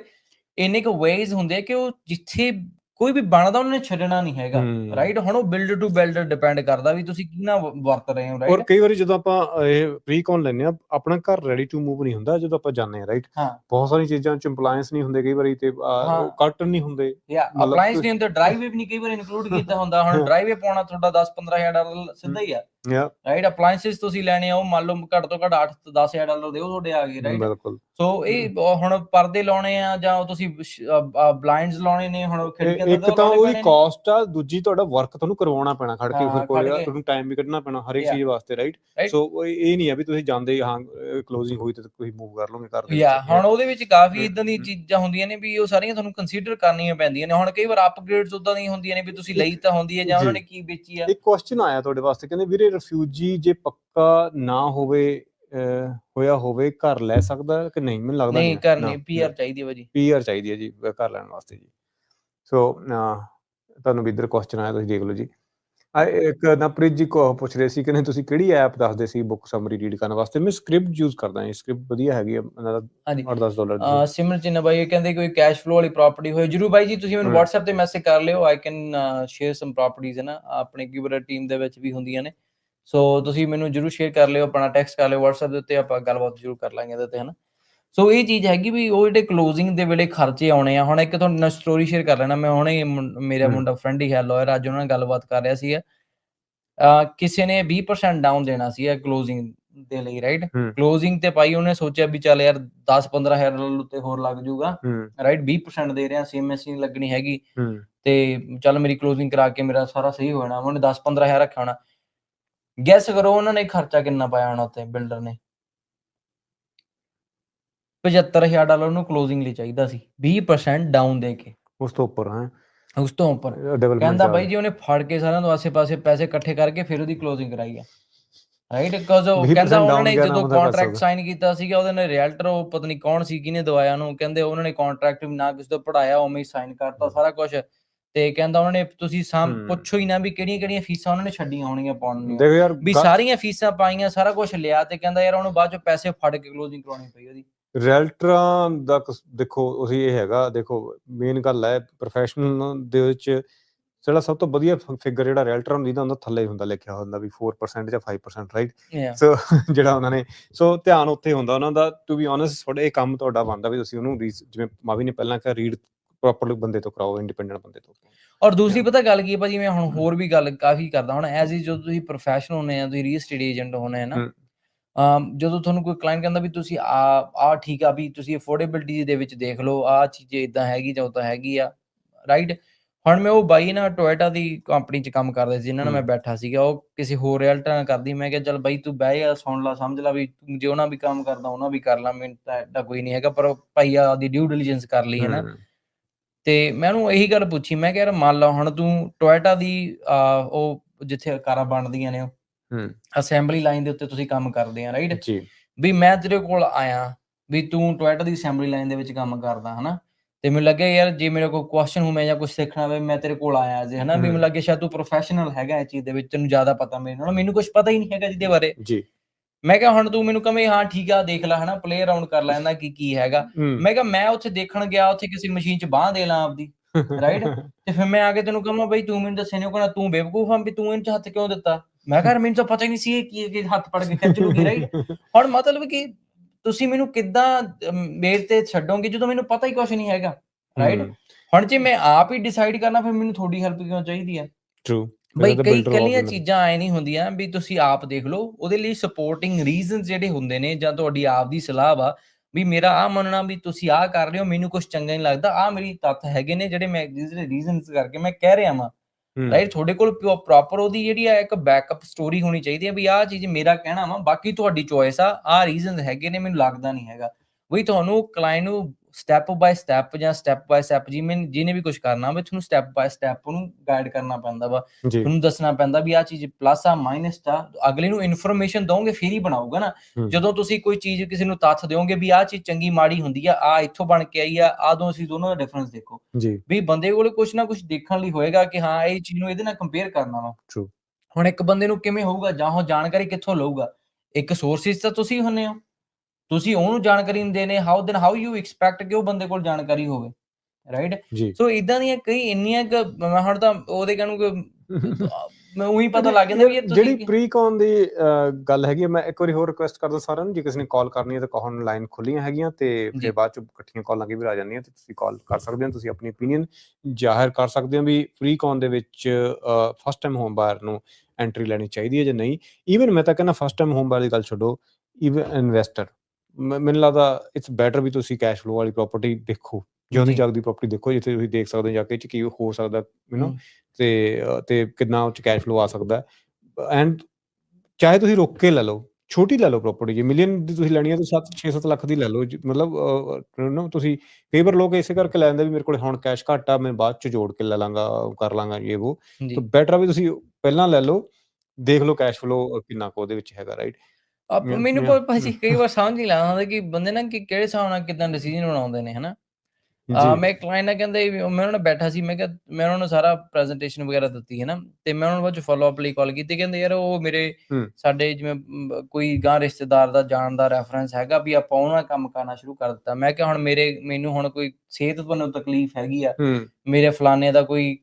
ਇੰਨੇ ਕੁ ਵੇਜ਼ ਹੁੰਦੇ ਆ ਕਿ ਉਹ ਜਿੱਥੇ ਕੋਈ ਵੀ ਬਣਦਾ ਉਹਨੇ ਛੱਡਣਾ ਨਹੀਂ ਹੈਗਾ। ਰਾਈਟ ਹੁਣ ਉਹ ਬਿਲਡਰ ਟੂ ਬਿਲਡਰ ਡਿਪੈਂਡ ਕਰਦਾ ਵੀ ਤੁਸੀਂ ਕਿਹਨਾਂ ਵਰਤ ਰਹੇ ਹੋ ਔਰ ਰਾਈਟ ਕਈ ਵਾਰੀ ਜਦੋਂ ਆਪਾਂ ਇਹ ਪ੍ਰੀਕੌਨ ਲੈਨੇ ਆ ਆਪਣਾ ਘਰ ਰੈਡੀ ਟੂ ਮੂਵ ਨਹੀਂ ਹੁੰਦਾ ਜਦੋਂ ਆਪਾਂ ਜਾਂਦੇ ਆ ਰਾਈਟ ਬਹੁਤ ਸਾਰੀ ਚੀਜ਼ਾਂ ਚ ਇੰਪਲਾਈਂਸ ਨਹੀਂ ਹੁੰਦੇ ਕਈ ਵਾਰੀ ਤੇ ਹਾਂ। ਕੱਟ ਨਹੀਂ ਹੁੰਦੇ ਯਾ ਮਤਲਬ ਅਪਲਾਈਂਸ ਕਿ- ਨਹੀਂ ਹੁੰਦਾ ਡਰਾਈਵੇ ਵੀ ਨਹੀਂ ਕਈ ਵਾਰ ਇਨਕਲੂਡ ਕੀਤਾ ਹੁੰਦਾ ਹੁਣ। ਡਰਾਈਵੇ ਪਾਉਣਾ ਤੁਹਾਡਾ 10 15000 ਡਾਲਰ ਸਿੱਧਾ ਹੀ ਆ ਯਾ ਰਾਈਟ ਅਪਲਾਈਐਂਸਸ ਤੁਸੀਂ ਲੈਣੇ ਆ ਉਹ ਮੰਨ ਲਓ ਘੱਟ ਤੋਂ ਘੱਟ 8 ਤੋਂ 10000 ਡਾਲਰ ਦੇ ਉਹ ਤੁਹਾਡੇ ਆ ਗਏ ਰਾਈਟ ਬਿਲਕੁਲ ਸੋ ਇਹ ਹੁਣ ਪਰਦੇ ਲਾਉਣੇ ਆ ਜਾਂ ਤੁਸੀਂ ਬਲਾਈਂਡਸ ਲਾਉਣੇ ਨੇ ਹੁਣ ਖਿੜਕੀਆਂ ਇੱਕ ਤਾਂ ਉਹਦੀ ਕਾਸਟ ਆ ਦੂਜੀ ਤੁਹਾਡਾ ਵਰਕ ਤੁਹਾਨੂੰ ਕਰਵਾਉਣਾ ਪੈਣਾ ਖੜ ਕੇ ਫਿਰ ਕੋਈ ਖੜ ਕੇ। ਤੁਹਾਨੂੰ ਟਾਈਮ ਵੀ ਕੱਢਣਾ ਪੈਣਾ ਹਰ ਇੱਕ. ਚੀਜ਼ ਵਾਸਤੇ ਰਾਈਟ. ਸੋ ਇਹ ਨਹੀਂ ਆ ਵੀ ਤੁਸੀਂ ਜਾਂਦੇ ਹੀ ਕਲੋਜ਼ਿੰਗ ਹੋਈ ਤੇ ਤੁਸੀਂ ਮੂਵ ਕਰ ਲਓਗੇ ਘਰ ਦੇ ਯਾ। ਹੁਣ ਉਹਦੇ ਵਿੱਚ ਕਾਫੀ ਇਦਾਂ ਦੀ। ਚੀਜ਼ਾਂ ਹੁੰਦੀਆਂ ਨੇ ਵੀ ਉਹ ਸਾਰੀਆਂ ਤੁਹਾਨੂੰ ਕੰਸੀਡਰ ਕਰਨੀਆਂ ਪੈਂਦੀਆਂ ਨੇ ਹੁਣ ਕਈ ਵਾਰ ਅਪਗ੍ਰੇਡਸ ਉਦਾਂ ਦੀਆਂ ਹੁੰਦੀਆਂ ਨੇ ਵੀ ਤੁਸੀਂ ਲਈ ਤਾਂ ਹੁੰਦੀ ਹੈ ਜਾਂ ਉਹਨਾਂ। ਨੇ ਕੀ ਵੇਚੀ ਆ ਇੱਕ ਕੁਐਸਚਨ ਆਇਆ ਤੁਹਾਡੇ ਵਾਸਤੇ ਕਹਿੰਦੇ ਵੀਰੇ ਰਿਫਿਊਜੀ ਜੇ ਪੱਕਾ ਨਾ ਹੋਵੇ ਹੋਇਆ ਹੋਵੇ ਘਰ ਲੈ ਸਕਦਾ ਕਿ ਨਹੀਂ? ਮੈਨੂੰ ਲੱਗਦਾ ਨਹੀਂ ਕਰਨੀ ਪੀਆਰ ਚਾਹੀਦੀ ਹੈ ਭਾਜੀ। ਪੀਆਰ ਚਾਹੀਦੀ ਹੈ ਜੀ ਘਰ ਲੈਣ ਵਾਸਤੇ ਜੀ। ਸੋ ਤੁਹਾਨੂੰ ਵੀ ਇੱਧਰ ਕੁਐਸਚਨ ਆਇਆ ਤੁਸੀਂ ਦੇਖ ਲਓ ਜੀ। ਆ ਇੱਕ ਨਪ੍ਰੀਤ ਜੀ ਕੋ ਪੁੱਛ ਰਹੇ ਸੀ ਕਿ ਨਹੀਂ ਤੁਸੀਂ ਕਿਹੜੀ ਐਪ ਦੱਸਦੇ ਸੀ ਬੁੱਕ ਸਮਰੀ ਰੀਡ ਕਰਨ ਵਾਸਤੇ? ਮੈਂ ਸਕ੍ਰਿਪਟ ਯੂਜ਼ ਕਰਦਾ ਹਾਂ ਸਕ੍ਰਿਪਟ ਵਧੀਆ ਹੈਗੀ ਹੈ ਇਹਨਾਂ ਦਾ ਹਾਂਜੀ। 8-10 ਡਾਲਰ ਅਹ ਸਿਮਰਨ ਚਿੰਨਾ ਬਾਈ ਇਹ ਕਹਿੰਦੇ ਕੋਈ ਕੈਸ਼ ਫਲੋ ਵਾਲੀ ਪ੍ਰਾਪਰਟੀ ਹੋਏ। ਜਰੂਰ ਬਾਈ ਜੀ ਤੁਸੀਂ ਮੈਨੂੰ। WhatsApp ਤੇ ਮੈਸੇਜ ਕਰ ਲਿਓ I can share some properties ਹੈ ਨਾ ਆਪਣੇ ਕਿਊਬਰ ਟੀਮ ਦੇ ਵਿੱਚ ਵੀ ਹੁੰਦੀਆਂ ਨੇ। ਸੋ ਤੁਸੀਂ ਮੈਨੂੰ ਜਰੂਰ ਸ਼ੇਅਰ ਕਰ ਲਿਓ ਆਪਣਾ ਟੈਕਸਟ ਕਰ ਲਿਓ WhatsApp ਦੇ ਉੱਤੇ ਆਪਾਂ ਗੱਲਬਾਤ ਜਰੂਰ ਕਰ ਲਾਂਗੇ ਇਹਦੇ ਤੇ ਹਨਾ? ਸੋ ਇਹ ਚੀਜ਼ ਹੈਗੀ ਵੀ ਉਹ ਜਿਹੜੇ ਕਲੋਜ਼ਿੰਗ ਦੇ ਵੇਲੇ ਖਰਚੇ ਆਉਣੇ ਆ ਹੁਣ ਇੱਕ ਤੁਹਾਨੂੰ ਨਾਲ ਸਟੋਰੀ ਸ਼ੇਅਰ ਕਰ ਲੈਣਾ ਮੈਂ ਹੁਣੇ ਮੇਰਾ। ਮੁੰਡਾ ਫਰੈਂਡ ਹੀ ਹੈ ਲਾਇਰ ਅੱਜ ਉਹਨਾਂ ਨਾਲ ਗੱਲਬਾਤ ਕਰ ਰਿਹਾ ਸੀ ਕਿਸੇ ਨੇ 20% ਡਾਊਨ ਦੇਣਾ ਸੀ ਕਲੋਜ਼ਿੰਗ ਦੇ ਲਈ ਰਾਈਟ। ਕਲੋਜ਼ਿੰਗ ਤੇ ਪਾਈ ਉਹਨੇ ਸੋਚਿਆ ਵੀ ਚੱਲ ਯਾਰ 10 15000 ਡਾਲਰ ਉੱਤੇ ਹੋਰ ਲੱਗ ਜਾਊਗਾ ਰਾਈਟ 20% ਦੇ ਰਿਹਾ ਸੀਐਮਐਸ ਨਹੀਂ ਲੱਗਣੀ ਹੈਗੀ। ਤੇ ਚੱਲ ਮੇਰੀ ਕਲੋਜ਼ਿੰਗ ਕਰਾ ਕੇ ਮੇਰਾ ਸਾਰਾ ਸਹੀ ਹੋ ਜਾਣਾ ਉਹਨੇ 10 15000 ਰੱਖਿਆ ਹੋਣਾ। ਗੈਸ ਕਰੋ ਉਹਨਾਂ ਨੇ ਖਰਚਾ ਕਿੰਨਾ ਪਾਇਆ ਹੋਣਾ ਉੱਤੇ ਬਿਲਡਰ ਨੇ। 75000 ਡਾਲਰ ਨੂੰ ਕਲੋਜ਼ਿੰਗ ਲਈ ਚਾਹੀਦਾ ਸੀ 20% ਡਾਊਨ ਦੇ ਕੇ। ਉਸ ਤੋਂ ਉੱਪਰ ਹੈ? ਉਸ ਤੋਂ ਉੱਪਰ। ਕਹਿੰਦਾ ਬਾਈ ਜੀ ਉਹਨੇ ਫੜ ਕੇ ਸਾਰਿਆਂ ਤੋਂ ਆਸੇ-ਪਾਸੇ ਪੈਸੇ ਇਕੱਠੇ ਕਰਕੇ ਫਿਰ ਉਹਦੀ ਕਲੋਜ਼ਿੰਗ ਕਰਾਈ ਆ। ਰਾਈਟ ਬਿਕਾਜ਼ ਉਹ 20% ਕਹਿੰਦਾ ਉਹਨਾਂ ਨੇ ਜਦੋਂ ਕੰਟਰੈਕਟ। ਸਾਈਨ ਕੀਤਾ ਸੀਗਾ ਉਹਦੇ ਨੇ ਰੀਅਲਟਰ ਉਹ ਪਤਾ ਨਹੀਂ ਕੌਣ ਸੀ ਕਿਹਨੇ ਦਵਾਇਆ ਉਹਨੂੰ ਕਹਿੰਦੇ ਉਹਨਾਂ ਨੇ ਕੰਟਰੈਕਟ ਵੀ ਨਾ ਕਿਸੇ ਤੋਂ ਪੜਾਇਆ ਉਵੇਂ ਹੀ ਸਾਈਨ ਕਰਤਾ ਸਾਰਾ ਕੁਝ ਤੇ ਕਹਿੰਦਾ ਉਹਨਾਂ ਨੇ ਤੁਸੀਂ ਸਾਮ। ਪੁੱਛੋ ਹੀ ਨਾ ਵੀ ਕਿਹੜੀਆਂ-ਕਿਹੜੀਆਂ ਫੀਸਾਂ ਉਹਨਾਂ ਨੇ ਛੱਡੀਆਂ ਹੋਣੀਆਂ ਪਾਉਣ ਨੂੰ ਦੇਖੋ ਯਾਰ ਵੀ ਸਾਰੀਆਂ ਫੀਸਾਂ ਪਾਈਆਂ ਸਾਰਾ ਕੁਝ ਲਿਆ ਤੇ ਕਹਿੰਦਾ ਯਾਰ ਉਹਨੂੰ ਬਾਅਦ ਚ ਪੈਸੇ ਫੜ ਕੇ ਕਲੋਜ਼ਿੰਗ ਕਰਾਉਣੀ ਪਈ ਉਹਦੀ ਰੈਲਟਰਾਂ ਦਾ ਦੇਖੋ ਅਸੀਂ ਇਹ ਹੈਗਾ ਦੇਖੋ ਮੇਨ ਗੱਲ ਹੈ ਪ੍ਰੋਫੈਸ਼ਨਲ ਦੇ ਵਿੱਚ ਜਿਹੜਾ ਸਭ ਤੋਂ ਵਧੀਆ ਫਿਗਰ ਜਿਹੜਾ ਰੈਲਟਰ ਹੁੰਦੀ ਦਾ ਹੁੰਦਾ ਥੱਲੇ ਹੀ ਹੁੰਦਾ ਲਿਖਿਆ ਹੁੰਦਾ ਵੀ 4% ਜਾਂ 5% ਰਾਈਟ. ਸੋ ਜਿਹੜਾ ਉਹਨਾਂ ਨੇ ਸੋ ਧਿਆਨ ਉੱਥੇ ਹੁੰਦਾ ਉਹਨਾਂ ਦਾ ਟੂ ਬੀ ਓਨੈਸਟ ਤੁਹਾਡੇ ਇਹ ਕੰਮ ਤੁਹਾਡਾ ਬਣਦਾ ਵੀ ਤੁਸੀਂ ਉਹਨੂੰ ਜਿਵੇਂ ਮਾਵੀ ਨੇ ਪਹਿਲਾਂ ਕਿਹਾ ਰੀਡ ਪ੍ਰੋਪਰ ਬੰਦੇ ਤੋਂ ਕਰਾਓ ਇੰਡੀਪੈਂਡੈਂਟ ਬੰਦੇ ਤੋਂ ਔਰ ਦੂਸਰੀ ਪਤਾ ਗੱਲ ਕੀ ਹੈ ਭਾਜੀ ਮੈਂ ਹੁਣ ਹੋਰ ਵੀ ਗੱਲ ਕਾਫੀ ਕਰਦਾ ਹੁਣ ਐਜ਼ ਜਦੋਂ ਤੁਸੀਂ ਪ੍ਰੋਫੈਸ਼ਨਲ ਹੁੰਨੇ ਆ ਤੁਸੀਂ ਰੀਅਲ ਸਟੇਟ ਏਜੰਟ ਹੁੰਨੇ ਆ ਨਾ ਜਦੋਂ ਤੁਹਾਨੂੰ ਕੋਈ ਕਲਾਇੰਟ ਕਹਿੰਦਾ ਵੀ ਤੁਸੀਂ ਆ ਆ ਠੀਕ ਆ ਵੀ ਤੁਸੀਂ ਅਫੋਰਡੇਬਿਲਟੀ ਦੇ ਵਿੱਚ ਦੇਖ ਲਓ ਆ ਚੀਜ਼ ਇਦਾਂ ਹੈਗੀ ਜਾਂ ਉਦਾਂ ਹੈਗੀ ਆ ਰਾਈਟ ਹੁਣ ਮੈਂ ਉਹ ਬਾਈ ਨਾ ਟੋਇਟਾ ਦੀ ਕੰਪਨੀ 'ਚ ਕੰਮ ਕਰਦਾ ਸੀ ਜਿਨ੍ਹਾਂ ਨਾਲ ਮੈਂ। ਬੈਠਾ ਸੀਗਾ ਉਹ ਕਿਸੇ ਹੋਰ ਰੈਲਟਰ ਨਾਲ ਕਰਦੀ ਮੈਂ ਕਿਹਾ ਚੱਲ ਬਾਈ ਤੂੰ ਬਹਿ ਜਾ ਸੁਣ ਲਾ ਸਮਝ ਲਾ ਵੀ ਜੇ ਉਹਨਾਂ ਵੀ ਕੰਮ ਕਰਦਾ ਉਹਨਾਂ ਵੀ ਕਰ ਲਾ ਮੈਨੂੰ ਤਾਂ ਐਡਾ ਕੋਈ ਨਹੀਂ ਹੈਗਾ ਪਰ ਭਾਈ ਆ ਦੀ ਡਿਊ ਡਿਲੀਜੈਂਸ ਕਰ ਲਈ ਹੈ ਨਾ। ਤੇ ਮੈਂ ਉਹਨੂੰ ਇਹੀ ਗੱਲ ਪੁੱਛੀ ਮੈਂ ਕਿਹਾ ਯਾਰ ਮੰਨ ਲਾ ਹੁਣ ਤੂੰ ਟੋਇਟਾ ਦੀ ਉਹ ਜਿੱਥੇ ਕਾਰਾਂ ਬਣਦੀਆਂ ਨੇ ਹਮ, ਅਸੈਂਬਲੀ ਲਾਈਨ ਦੇ ਉੱਤੇ ਤੁਸੀਂ ਕੰਮ ਕਰਦੇ ਆ ਰਾਈਟ ਜੀ। ਵੀ ਮੈਂ ਤੇਰੇ ਕੋਲ ਆਇਆ ਵੀ ਤੂੰ ਟੋਇਟਾ ਦੀ ਅਸੈਂਬਲੀ ਲਾਈਨ ਦੇ ਵਿੱਚ ਕੰਮ ਕਰਦਾ ਹਨਾ? ਤੇ ਮੈਨੂੰ ਲੱਗਿਆ ਯਾਰ ਜੇ ਮੇਰੇ ਕੋਲ ਕੁਐਸਚਨ ਹੋ ਮੈਂ ਜਾਂ ਕੁਝ ਸਿੱਖਣਾ ਹੋਵੇ ਮੈਂ ਤੇਰੇ ਕੋਲ ਆਇਆ ਸੀ ਹਨਾ? ਵੀ ਮੈਨੂੰ। ਲੱਗਿਆ ਸ਼ਾਇਦ ਤੂੰ ਪ੍ਰੋਫੈਸ਼ਨਲ ਹੈਗਾ ਇਹ ਚੀਜ਼ ਦੇ ਵਿੱਚ ਤੈਨੂੰ ਜ਼ਿਆਦਾ ਪਤਾ ਮੇਰੇ ਨਾਲੋਂ ਮੈਨੂੰ ਕੁਝ ਪਤਾ ਹੀ ਨਹੀਂ ਹੈਗਾ ਜਿਹਦੇ ਬਾਰੇ। ਜੀ। ਮੈਂ ਕਿਹਾ ਹੁਣ ਤੂੰ ਮੈਨੂੰ ਕਵੇਂ ਹਾਂ ਠੀਕ ਆ ਦੇਖ ਲੈ ਹਨਾ ਪਲੇ ਅਰਾਊਂਡ ਕਰ ਲੈ ਇਹਦਾ ਕੀ ਕੀ ਹੈਗਾ? ਮੈਂ ਕਿਹਾ ਮੈਂ ਉੱਥੇ ਦੇਖਣ ਗਿਆ ਉੱਥੇ ਕਿਸੇ ਮਸ਼ੀਨ 'ਚ ਬਾਹ ਦੇ ਲਾਂ ਆਪਦੀ right? [LAUGHS] ਤੇ ਫਿਰ ਮੈਂ ਆ ਕੇ ਤੈਨੂੰ ਕਹਾਂ ਬਈ ਤੂੰ ਮੈਨੂੰ ਦੱਸਿਆ ਨਹੀਂ ਕਹਿੰਦਾ ਤੂੰ ਬੇਵਕੂਫ ਆਂ ਵੀ ਤੂੰ ਇਹਨਾਂ 'ਚ ਹੱਥ ਕਿਉਂ ਦਿੱਤਾ? ਮੈਂ ਕਿਹਾ ਮੈਨੂੰ ਤਾਂ ਪਤਾ ਹੀ ਨਹੀਂ ਸੀ ਇਹ ਕੀ ਕਿ ਹੱਥ ਪੜ ਕੇ ਖਿੱਚ ਲੂਗੀ ਰਾਈਟ [LAUGHS] ਹੁਣ ਮਤਲਬ ਕਿ ਤੁਸੀਂ ਮੈਨੂੰ ਕਿੱਦਾਂ ਮੇਰੇ ਤੇ ਛੱਡੋਗੇ ਜਦੋਂ ਮੈਨੂੰ ਪਤਾ ਹੀ ਕੁਝ ਨਹੀਂ ਹੈਗਾ ਰਾਈਟ ਹੁਣ ਜੇ ਮੈਂ ਆਪ ਹੀ ਡਿਸਾਈਡ ਕਰਨਾ ਫਿਰ ਮੈਨੂੰ ਤੁਹਾਡੀ ਹੈਲਪ ਕਿਉਂ ਚਾਹੀਦੀ ਹੈ true ਬਈ ਕਈ ਕੱਲੀਆਂ। ਚੀਜ਼ਾਂ ਐ ਨਹੀਂ ਹੁੰਦੀਆਂ ਵੀ ਤੁਸੀਂ ਆਪ ਦੇਖ ਲਓ ਉਹਦੇ ਲਈ ਸਪੋਰਟਿੰਗ ਰੀਜ਼ਨਸ ਜਿਹੜੇ ਹੁੰਦੇ ਨੇ ਜਾਂ ਤੁਹਾਡੀ ਆਪ ਦੀ ਸਲਾਹ ਵਾ ਵੀ ਮੇਰਾ ਆ ਮੰਨਣਾ ਵੀ ਤੁਸੀਂ ਆ ਕਰ ਰਹੇ ਹੋ ਮੈਨੂੰ ਕੁਝ ਚੰਗਾ ਨਹੀਂ ਲੱਗਦਾ ਆ ਮੇਰੀ ਤੱਥ ਹੈਗੇ ਨੇ ਜਿਹੜੇ ਮੈਂ ਜਿਹੜੇ ਰੀਜ਼ਨਸ ਕਰਕੇ ਮੈਂ ਕਹਿ ਰਿਹਾ ਵਾਂ। ਰਾਈਟ ਤੁਹਾਡੇ ਕੋਲ ਪ੍ਰੋਪਰ ਉਹਦੀ ਜਿਹੜੀ ਆ ਇੱਕ ਬੈਕਅਪ ਸਟੋਰੀ ਹੋਣੀ ਚਾਹੀਦੀ ਹੈ ਵੀ ਆਹ ਚੀਜ਼ ਮੇਰਾ ਕਹਿਣਾ ਵਾ ਬਾਕੀ ਤੁਹਾਡੀ ਚੋਇਸ ਆ ਆ ਰੀਜ਼ਨਸ ਹੈਗੇ ਨੇ ਮੈਨੂੰ ਲੱਗਦਾ ਨਹੀਂ ਹੈਗਾ। ਵੀ ਤੁਹਾਨੂੰ ਕਲਾਇੰਟ ਨੂੰ ਸਟੈਪ ਬਾਈ ਸਟੈਪ ਜਾਂ ਸਟੈਪ ਬਾਈ ਸਟੈਪ ਜਿਵੇਂ ਜਿਹਨੇ ਵੀ ਕੁਝ ਕਰਨਾ ਵਾ ਤੁਹਾਨੂੰ ਸਟੈਪ ਬਾਈ ਸਟੈਪ ਉਹਨੂੰ ਗਾਈਡ ਕਰਨਾ ਪੈਂਦਾ ਵਾ। ਤੁਹਾਨੂੰ ਦੱਸਣਾ ਪੈਂਦਾ ਵੀ ਆ ਚੀਜ਼ ਪਲੱਸ ਆ ਮਾਈਨਸ ਆ ਅਗਲੇ ਨੂੰ ਇਨਫੋਰਮੇਸ਼ਨ ਦੋਗੇ ਫਿਰ ਹੀ ਬਣਾਊਗਾ ਨਾ। ਜਦੋਂ ਤੁਸੀਂ ਕੋਈ ਚੀਜ਼ ਕਿਸੇ ਨੂੰ ਤੱਥ ਦਿਓਗੇ ਵੀ ਆ ਚੀਜ਼ ਚੰਗੀ ਮਾੜੀ ਹੁੰਦੀ ਆ ਆ ਇੱਥੋਂ ਬਣ ਕੇ ਆਈ ਆ ਆ ਦੋ ਅਸੀਂ ਦੋਨੋਂ ਦਾ ਡਿਫਰੈਂਸ ਦੇਖੋ। ਵੀ ਬੰਦੇ ਕੋਲ ਕੁਝ ਨਾ ਕੁਝ ਦੇਖਣ ਲਈ ਹੋਏਗਾ ਕਿ ਹਾਂ ਇਹ ਚੀਜ਼ ਨੂੰ ਇਹਦੇ ਨਾਲ ਕੰਪੇਅਰ ਕਰਨਾ ਵਾ. ਹੁਣ ਇੱਕ ਬੰਦੇ ਨੂੰ ਕਿਵੇਂ ਹੋਊਗਾ ਜਾਂ ਉਹ ਜਾਣਕਾਰੀ ਕਿੱਥੋਂ ਲਊਗਾ? ਇੱਕ ਸੋਰਸਿਸ ਤਾਂ ਤੁਸੀਂ ਹੁੰਨੇ ਹੋ। ਤੁਸੀਂ ਉਹਨੂੰ ਜਾਣਕਾਰੀ ਨਹੀਂ ਦੇਣੇ how then how you expect ਕਿ ਉਹ ਬੰਦੇ ਕੋਲ ਜਾਣਕਾਰੀ ਹੋਵੇ ਰਾਈਟ ਸੋ ਇਦਾਂ ਦੀਆਂ ਕਈ ਇੰਨੀਆਂ ਕੁ ਮੈਂ ਹੁਣ ਤਾਂ ਉਹਦੇ ਕਹਿਣ ਨੂੰ ਕਿ [LAUGHS] ਮੈਂ ਉਹੀ ਪਤਾ ਲੱਗ ਜਾਂਦਾ ਵੀ ਇਹ ਜਿਹੜੀ ਤੁਸੀਂ ਪ੍ਰੀ-ਕੌਨ ਦੀ ਗੱਲ ਹੈਗੀ ਮੈਂ ਇੱਕ ਵਾਰੀ ਹੋਰ ਰਿਕੁਐਸਟ ਕਰਦਾ ਸਾਰਿਆਂ ਨੂੰ ਜੇ ਕਿਸੇ ਨੇ ਕਾਲ ਕਰਨੀ ਹੈ ਤਾਂ ਕਾਲ ਲਾਈਨ ਖੁੱਲੀਆਂ ਹੈਗੀਆਂ ਤੇ। ਫਿਰ ਬਾਅਦ ਚ ਇਕੱਠੀਆਂ ਕਾਲਾਂ ਵੀ ਆ ਜਾਂਦੀਆਂ ਤੇ ਤੁਸੀਂ ਕਾਲ ਕਰ ਸਕਦੇ ਹੋ ਤੁਸੀਂ ਆਪਣੀ opinion ਜ਼ਾਹਿਰ ਕਰ ਸਕਦੇ ਹੋ ਵੀ ਪ੍ਰੀ-ਕੌਨ ਦੇ ਵਿੱਚ ਫਸਟ ਟਾਈਮ ਹੋਮ ਬਾਇਰ ਨੂੰ ਐਂਟਰੀ ਲੈਣੀ ਚਾਹੀਦੀ ਹੈ ਜਾਂ ਨਹੀਂ? ਈਵਨ ਮੈਂ ਤਾਂ ਕਹਿੰਦਾ ਫਸਟ ਟਾਈਮ ਹੋਮ ਬਾਇਰ ਦੀ ਗੱਲ ਛੱਡੋ ਈਵਨ ਇਨਵੈਸਟਰ ਮੈਨੂੰ ਲੱਗਦਾ ਇਟਸ ਬੈਟਰ ਵੀ ਤੁਸੀਂ ਕੈਸ਼ ਫਲੋ ਵਾਲੀ ਪ੍ਰਾਪਰਟੀ ਦੇਖੋ ਜਿਉਂਦੀ ਜੀ। ਜਾਗਦੀ ਪ੍ਰਾਪਰਟੀ ਦੇਖੋ ਜਿੱਥੇ ਤੁਸੀਂ ਦੇਖ ਸਕਦੇ ਹੋ ਜਾ ਕੇ 'ਚ ਕੀ ਹੋ ਸਕਦਾ ਯੂ ਹਮ। ਤੇ ਤੇ ਕਿੰਨਾ ਉਹ ਕੈਸ਼ ਫਲੋ ਆ ਸਕਦਾ। ਐਂਡ ਚਾਹੇ ਤੁਸੀਂ ਰੋਕ ਕੇ ਲੈ ਲਓ ਛੋਟੀ ਲੈ ਲਓ ਪ੍ਰਾਪਰਟੀ ਜੇ ਮਿਲੀਅਨ ਦੀ ਤੁਸੀਂ ਲੈਣੀ ਹੈ ਤਾਂ 7-7 ਲੱਖ ਦੀ ਲੈ ਲਓ ਮਤਲਬ ਯੂ نو ਤੁਸੀਂ ਕਈ ਲੋਕ ਇਸੇ ਕਰਕੇ ਲੈ ਲੈਂਦੇ ਵੀ ਮੇਰੇ ਕੋਲ ਹੁਣ ਕੈਸ਼ ਘੱਟ ਆ ਮੈਂ ਬਾਅਦ ਚ ਜੋੜ ਕੇ ਲੈ ਲਾਂਗਾ ਕਰ ਲਾਂਗਾ ਇਹ ਉਹ ਤਾਂ ਬੈਟਰ ਆ ਵੀ ਤੁਸੀਂ ਪਹਿਲਾਂ ਲੈ ਲਓ ਦੇਖ ਲਓ ਕੈਸ਼ ਫਲੋ ਕਿੰਨਾ ਕੁ ਉਹਦੇ ਵਿੱਚ ਹੈਗਾ ਰਾਈਟ ਆਪ ਮੈਂ- ਮੈਨੂੰ ਮੈਂ- ਕੋਈ ਭਾਜੀ ਕਈ ਵਾਰ ਸਮਝ ਨਹੀਂ ਲੱਗਦਾ ਹੁੰਦਾ ਕਿ ਬੰਦੇ ਨਾ ਕਿ ਕਿਹੜੇ ਹਿਸਾਬ ਨਾਲ ਕਿਦਾਂ ਡਿਸੀਜਨ ਬਣਾਉਂਦੇ ਨੇ ਹਨਾ? ਆ ਮੈਂ ਕਲਾਇੰਟ ਨਾਲ ਕਹਿੰਦੇ ਵੀ ਉਹ- ਮੈਂ ਉਹਨਾਂ ਨਾਲ ਬੈਠਾ ਸੀ ਮੈਂ ਕਿਹਾ ਮੈਂ ਉਹਨਾਂ ਨੂੰ ਸਾਰਾ ਪ੍ਰੈਜੈਂਟੇਸ਼ਨ ਵਗੈਰਾ ਦਿੱਤੀ ਹੈ ਨਾ ਤੇ ਮੈਂ ਉਹਨਾਂ ਨੂੰ ਬਾਅਦ ਚ ਫਾਲੋ ਅਪ ਲਈ ਕਾਲ ਕੀਤੀ ਕਹਿੰਦੇ ਯਾਰ ਉਹ ਮੇਰੇ ਹੂੰ। ਸਾਡੇ ਜਿਵੇਂ ਮ, ਕੋਈ ਗਾਂ ਰਿਸ਼ਤੇਦਾਰ ਦਾ ਜਾਣ ਦਾ ਰੈਫਰੈਂਸ ਹੈਗਾ ਵੀ ਆਪਾਂ ਉਹਨਾਂ ਨਾਲ ਕੰਮ ਕਰਨਾ ਸ਼ੁਰੂ ਕਰ ਦਿੱਤਾ। ਮੈਂ ਕਿਹਾ ਹੁਣ ਮੇਰੇ ਮੈਨੂੰ ਹੁਣ ਕੋਈ ਸਿਹਤ ਤੋਂ ਤਕਲੀਫ ਹੈਗੀ ਆ ਹੂੰ। ਮੇਰੇ ਫਲਾਣੇ ਦਾ ਕੋਈ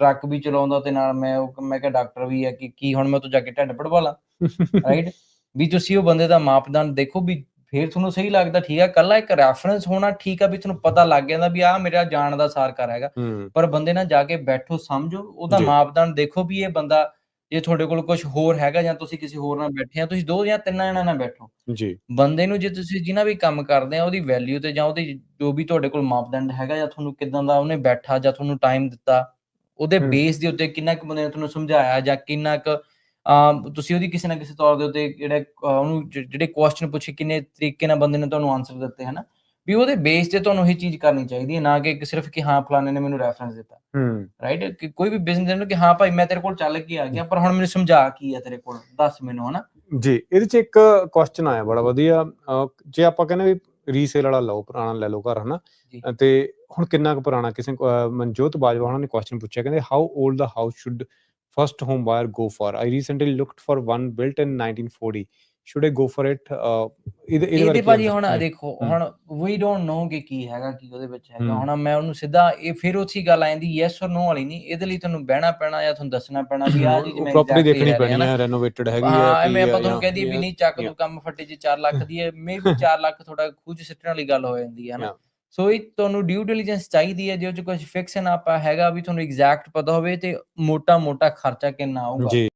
ਟਰੱਕ ਵੀ ਚਲਾਉਂਦਾ ਤੇ ਨਾਲ ਮੈਂ ਉਹ ਮੈਂ ਕਿਹਾ ਡਾਕਟਰ ਵੀ ਹੈ ਕਿ ਕੀ ਹੁਣ ਮੈਂ ਤੋਂ ਜਾ ਕੇ ਢਿੱਡ ਪੜਵਾ ਲਾਂ [LAUGHS] ਰਾਈਟ ਵੀ ਤੁਸੀਂ ਉਹ ਬੰਦੇ ਦਾ ਮਾਪਦੰਡ ਦੇਖੋ ਵੀ ਫਿਰ ਤੁਹਾਨੂੰ ਸਹੀ ਲੱਗਦਾ ਠੀਕ ਆ ਕੱਲਾ ਇੱਕ ਰੈਫਰੈਂਸ ਹੋਣਾ ਠੀਕ ਆ ਵੀ ਤੁਹਾਨੂੰ ਪਤਾ ਲੱਗ ਜਾਂਦਾ ਵੀ ਆ ਮੇਰਾ ਜਾਣ ਦਾ ਸਾਰ ਕਰ ਹੈਗਾ ਪਰ ਬੰਦੇ ਨਾਲ ਜਾ ਕੇ ਬੈਠੋ ਸਮਝੋ ਉਹਦਾ। ਮਾਪਦੰਡ ਦੇਖੋ ਵੀ ਇਹ ਬੰਦਾ ਜੇ ਤੁਹਾਡੇ ਕੋਲ ਕੁਝ ਹੋਰ ਹੈਗਾ ਜਾਂ ਤੁਸੀਂ ਕਿਸੇ ਹੋਰ ਨਾਲ ਬੈਠੇ ਆ ਤੁਸੀਂ ਦੋ ਜਾਂ ਤਿੰਨਾਂ ਜਣਾਂ ਨਾਲ ਬੈਠੋ ਜੀ ਬੰਦੇ ਨੂੰ ਜੇ ਤੁਸੀਂ ਜਿੰਨਾ ਵੀ ਕੰਮ ਕਰਦੇ ਆ ਉਹਦੀ ਵੈਲਿਊ ਤੇ ਜਾਂ ਉਹਦੀ ਜੋ ਵੀ ਤੁਹਾਡੇ ਕੋਲ ਮਾਪਦੰਡ ਹੈਗਾ ਜਾਂ ਤੁਹਾਨੂੰ ਕਿਦਾਂ ਦਾ ਉਹਨੇ ਬੈਠਾ ਜਾਂ ਤੁਹਾਨੂੰ ਟਾਈਮ ਦਿੱਤਾ ਉਹਦੇ। ਬੇਸ ਦੇ ਉੱਤੇ ਕਿੰਨਾ ਕੁ ਬੰਦੇ ਨੇ ਤੁਹਾਨੂੰ ਸਮਝਾਇਆ ਜਾਂ ਕਿੰਨਾ ਕੁ ਤੁਸੀਂ ਉਹਦੀ ਕਿਸੇ ਨਾ ਕਿਸੇ ਤੌਰ ਦੇ ਉੱਤੇ ਜਿਹੜਾ ਉਹਨੂੰ ਜਿਹੜੇ ਕੁਐਸਚਨ ਪੁੱਛੇ ਕਿੰਨੇ ਤਰੀਕੇ ਨਾਲ ਬੰਦੇ ਨੇ ਤੁਹਾਨੂੰ ਆਨਸਰ ਦਿੱਤੇ ਹਨਾ? ਵੀ ਉਹਦੇ ਬੇਸ ਤੇ ਤੁਹਾਨੂੰ ਇਹ ਚੀਜ਼ ਕਰਨੀ ਚਾਹੀਦੀ ਹੈ ਨਾ ਕਿ ਸਿਰਫ ਕਿ ਹਾਂ ਫਲਾਣੇ ਨੇ ਮੈਨੂੰ ਰੈਫਰੈਂਸ ਦਿੱਤਾ। ਹੂੰ। ਰਾਈਟ ਕਿ ਕੋਈ ਵੀ ਬਿਜ਼ਨਸ ਨੂੰ ਕਿ ਹਾਂ ਭਾਈ ਮੈਂ ਤੇਰੇ ਕੋਲ ਚੱਲ ਕੇ ਆ ਗਿਆ ਪਰ ਹੁਣ ਮੈਨੂੰ ਸਮਝਾ ਕੀ ਹੈ ਤੇਰੇ ਕੋਲ? ਦੱਸ ਮੈਨੂੰ ਹਨਾ? ਜੀ ਇਹਦੇ ਚ ਇੱਕ ਕੁਐਸਚਨ ਆਇਆ ਬੜਾ ਵਧੀਆ। ਜੇ ਆਪਾਂ ਕਹਿੰਦੇ ਵੀ ਰੀਸੇਲ ਵਾਲਾ ਲਓ ਪੁਰਾਣਾ ਲੈ ਲਓ ਘਰ ਹਨਾ? ਤੇ ਹੁਣ ਕਿੰਨਾ ਕੁ ਪੁਰਾਣਾ? ਕਿਸੇ ਮਨਜੋਤ ਬਾਜਵਾ ਉਹਨਾਂ ਨੇ ਕੁਐਸਚਨ ਪੁੱਛਿਆ ਕਹਿੰਦੇ how old the house should first home buyer go for? I recently looked for one built in 1940. Should I go for it? Uh, ਇਹਦੇ ਭਾਜੀ ਹੁਣ ਦੇਖੋ ਹੁਣ ਵੀ ਡੋਨਟ ਨੋ ਕਿ ਕੀ ਹੈਗਾ ਕੀ ਉਹਦੇ ਵਿੱਚ ਹੈਗਾ। ਹੁਣ ਮੈਂ ਉਹਨੂੰ ਸਿੱਧਾ ਇਹ ਫਿਰ ਉੱਥੀ ਗੱਲ ਆ ਜਾਂਦੀ ਯੈਸ অর ਨੋ ਵਾਲੀ ਨਹੀਂ। ਇਹਦੇ ਲਈ ਤੁਹਾਨੂੰ ਬਹਿਣਾ ਪੈਣਾ ਜਾਂ ਤੁਹਾਨੂੰ ਦੱਸਣਾ ਪੈਣਾ ਵੀ ਆ ਜੀ ਮੈਂ ਪ੍ਰੋਪਰਟੀ ਦੇਖਣੀ ਪੈਣੀ ਹੈ ਰੈਨੋਵੇਟਡ ਹੈਗੀ ਹੈ ਹਾਂ ਮੈਂ ਆਪਾਂ ਤੁਹਾਨੂੰ ਕਹਦੀ ਵੀ ਨਹੀਂ ਚੱਕ ਤੂੰ ਕੰਮ ਫੱਟੇ ਚ 4 ਲੱਖ ਦੀ ਹੈ ਮੇਬੀ 4 ਲੱਖ ਥੋੜਾ ਖੂਜ ਸਿੱਟਣ ਵਾਲੀ ਗੱਲ ਹੋ ਜਾਂਦੀ ਹੈ ਹਨਾ ਸੋ ਇਹ ਤੁਹਾਨੂੰ ਡਿਊ ਡਿਲੀਜੈਂਸ ਚਾਹੀਦੀ ਹੈ, ਜੇ ਉਹ ਚ ਕੁਝ ਫਿਕਸ ਨਾ ਆਪਾਂ ਹੈਗਾ ਵੀ ਤੁਹਾਨੂੰ ਐਗਜ਼ੈਕਟ ਪਤਾ ਹੋਵੇ ਤੇ ਮੋਟਾ ਮੋਟਾ ਖਰਚਾ ਕਿੰਨਾ ਆਊਗਾ।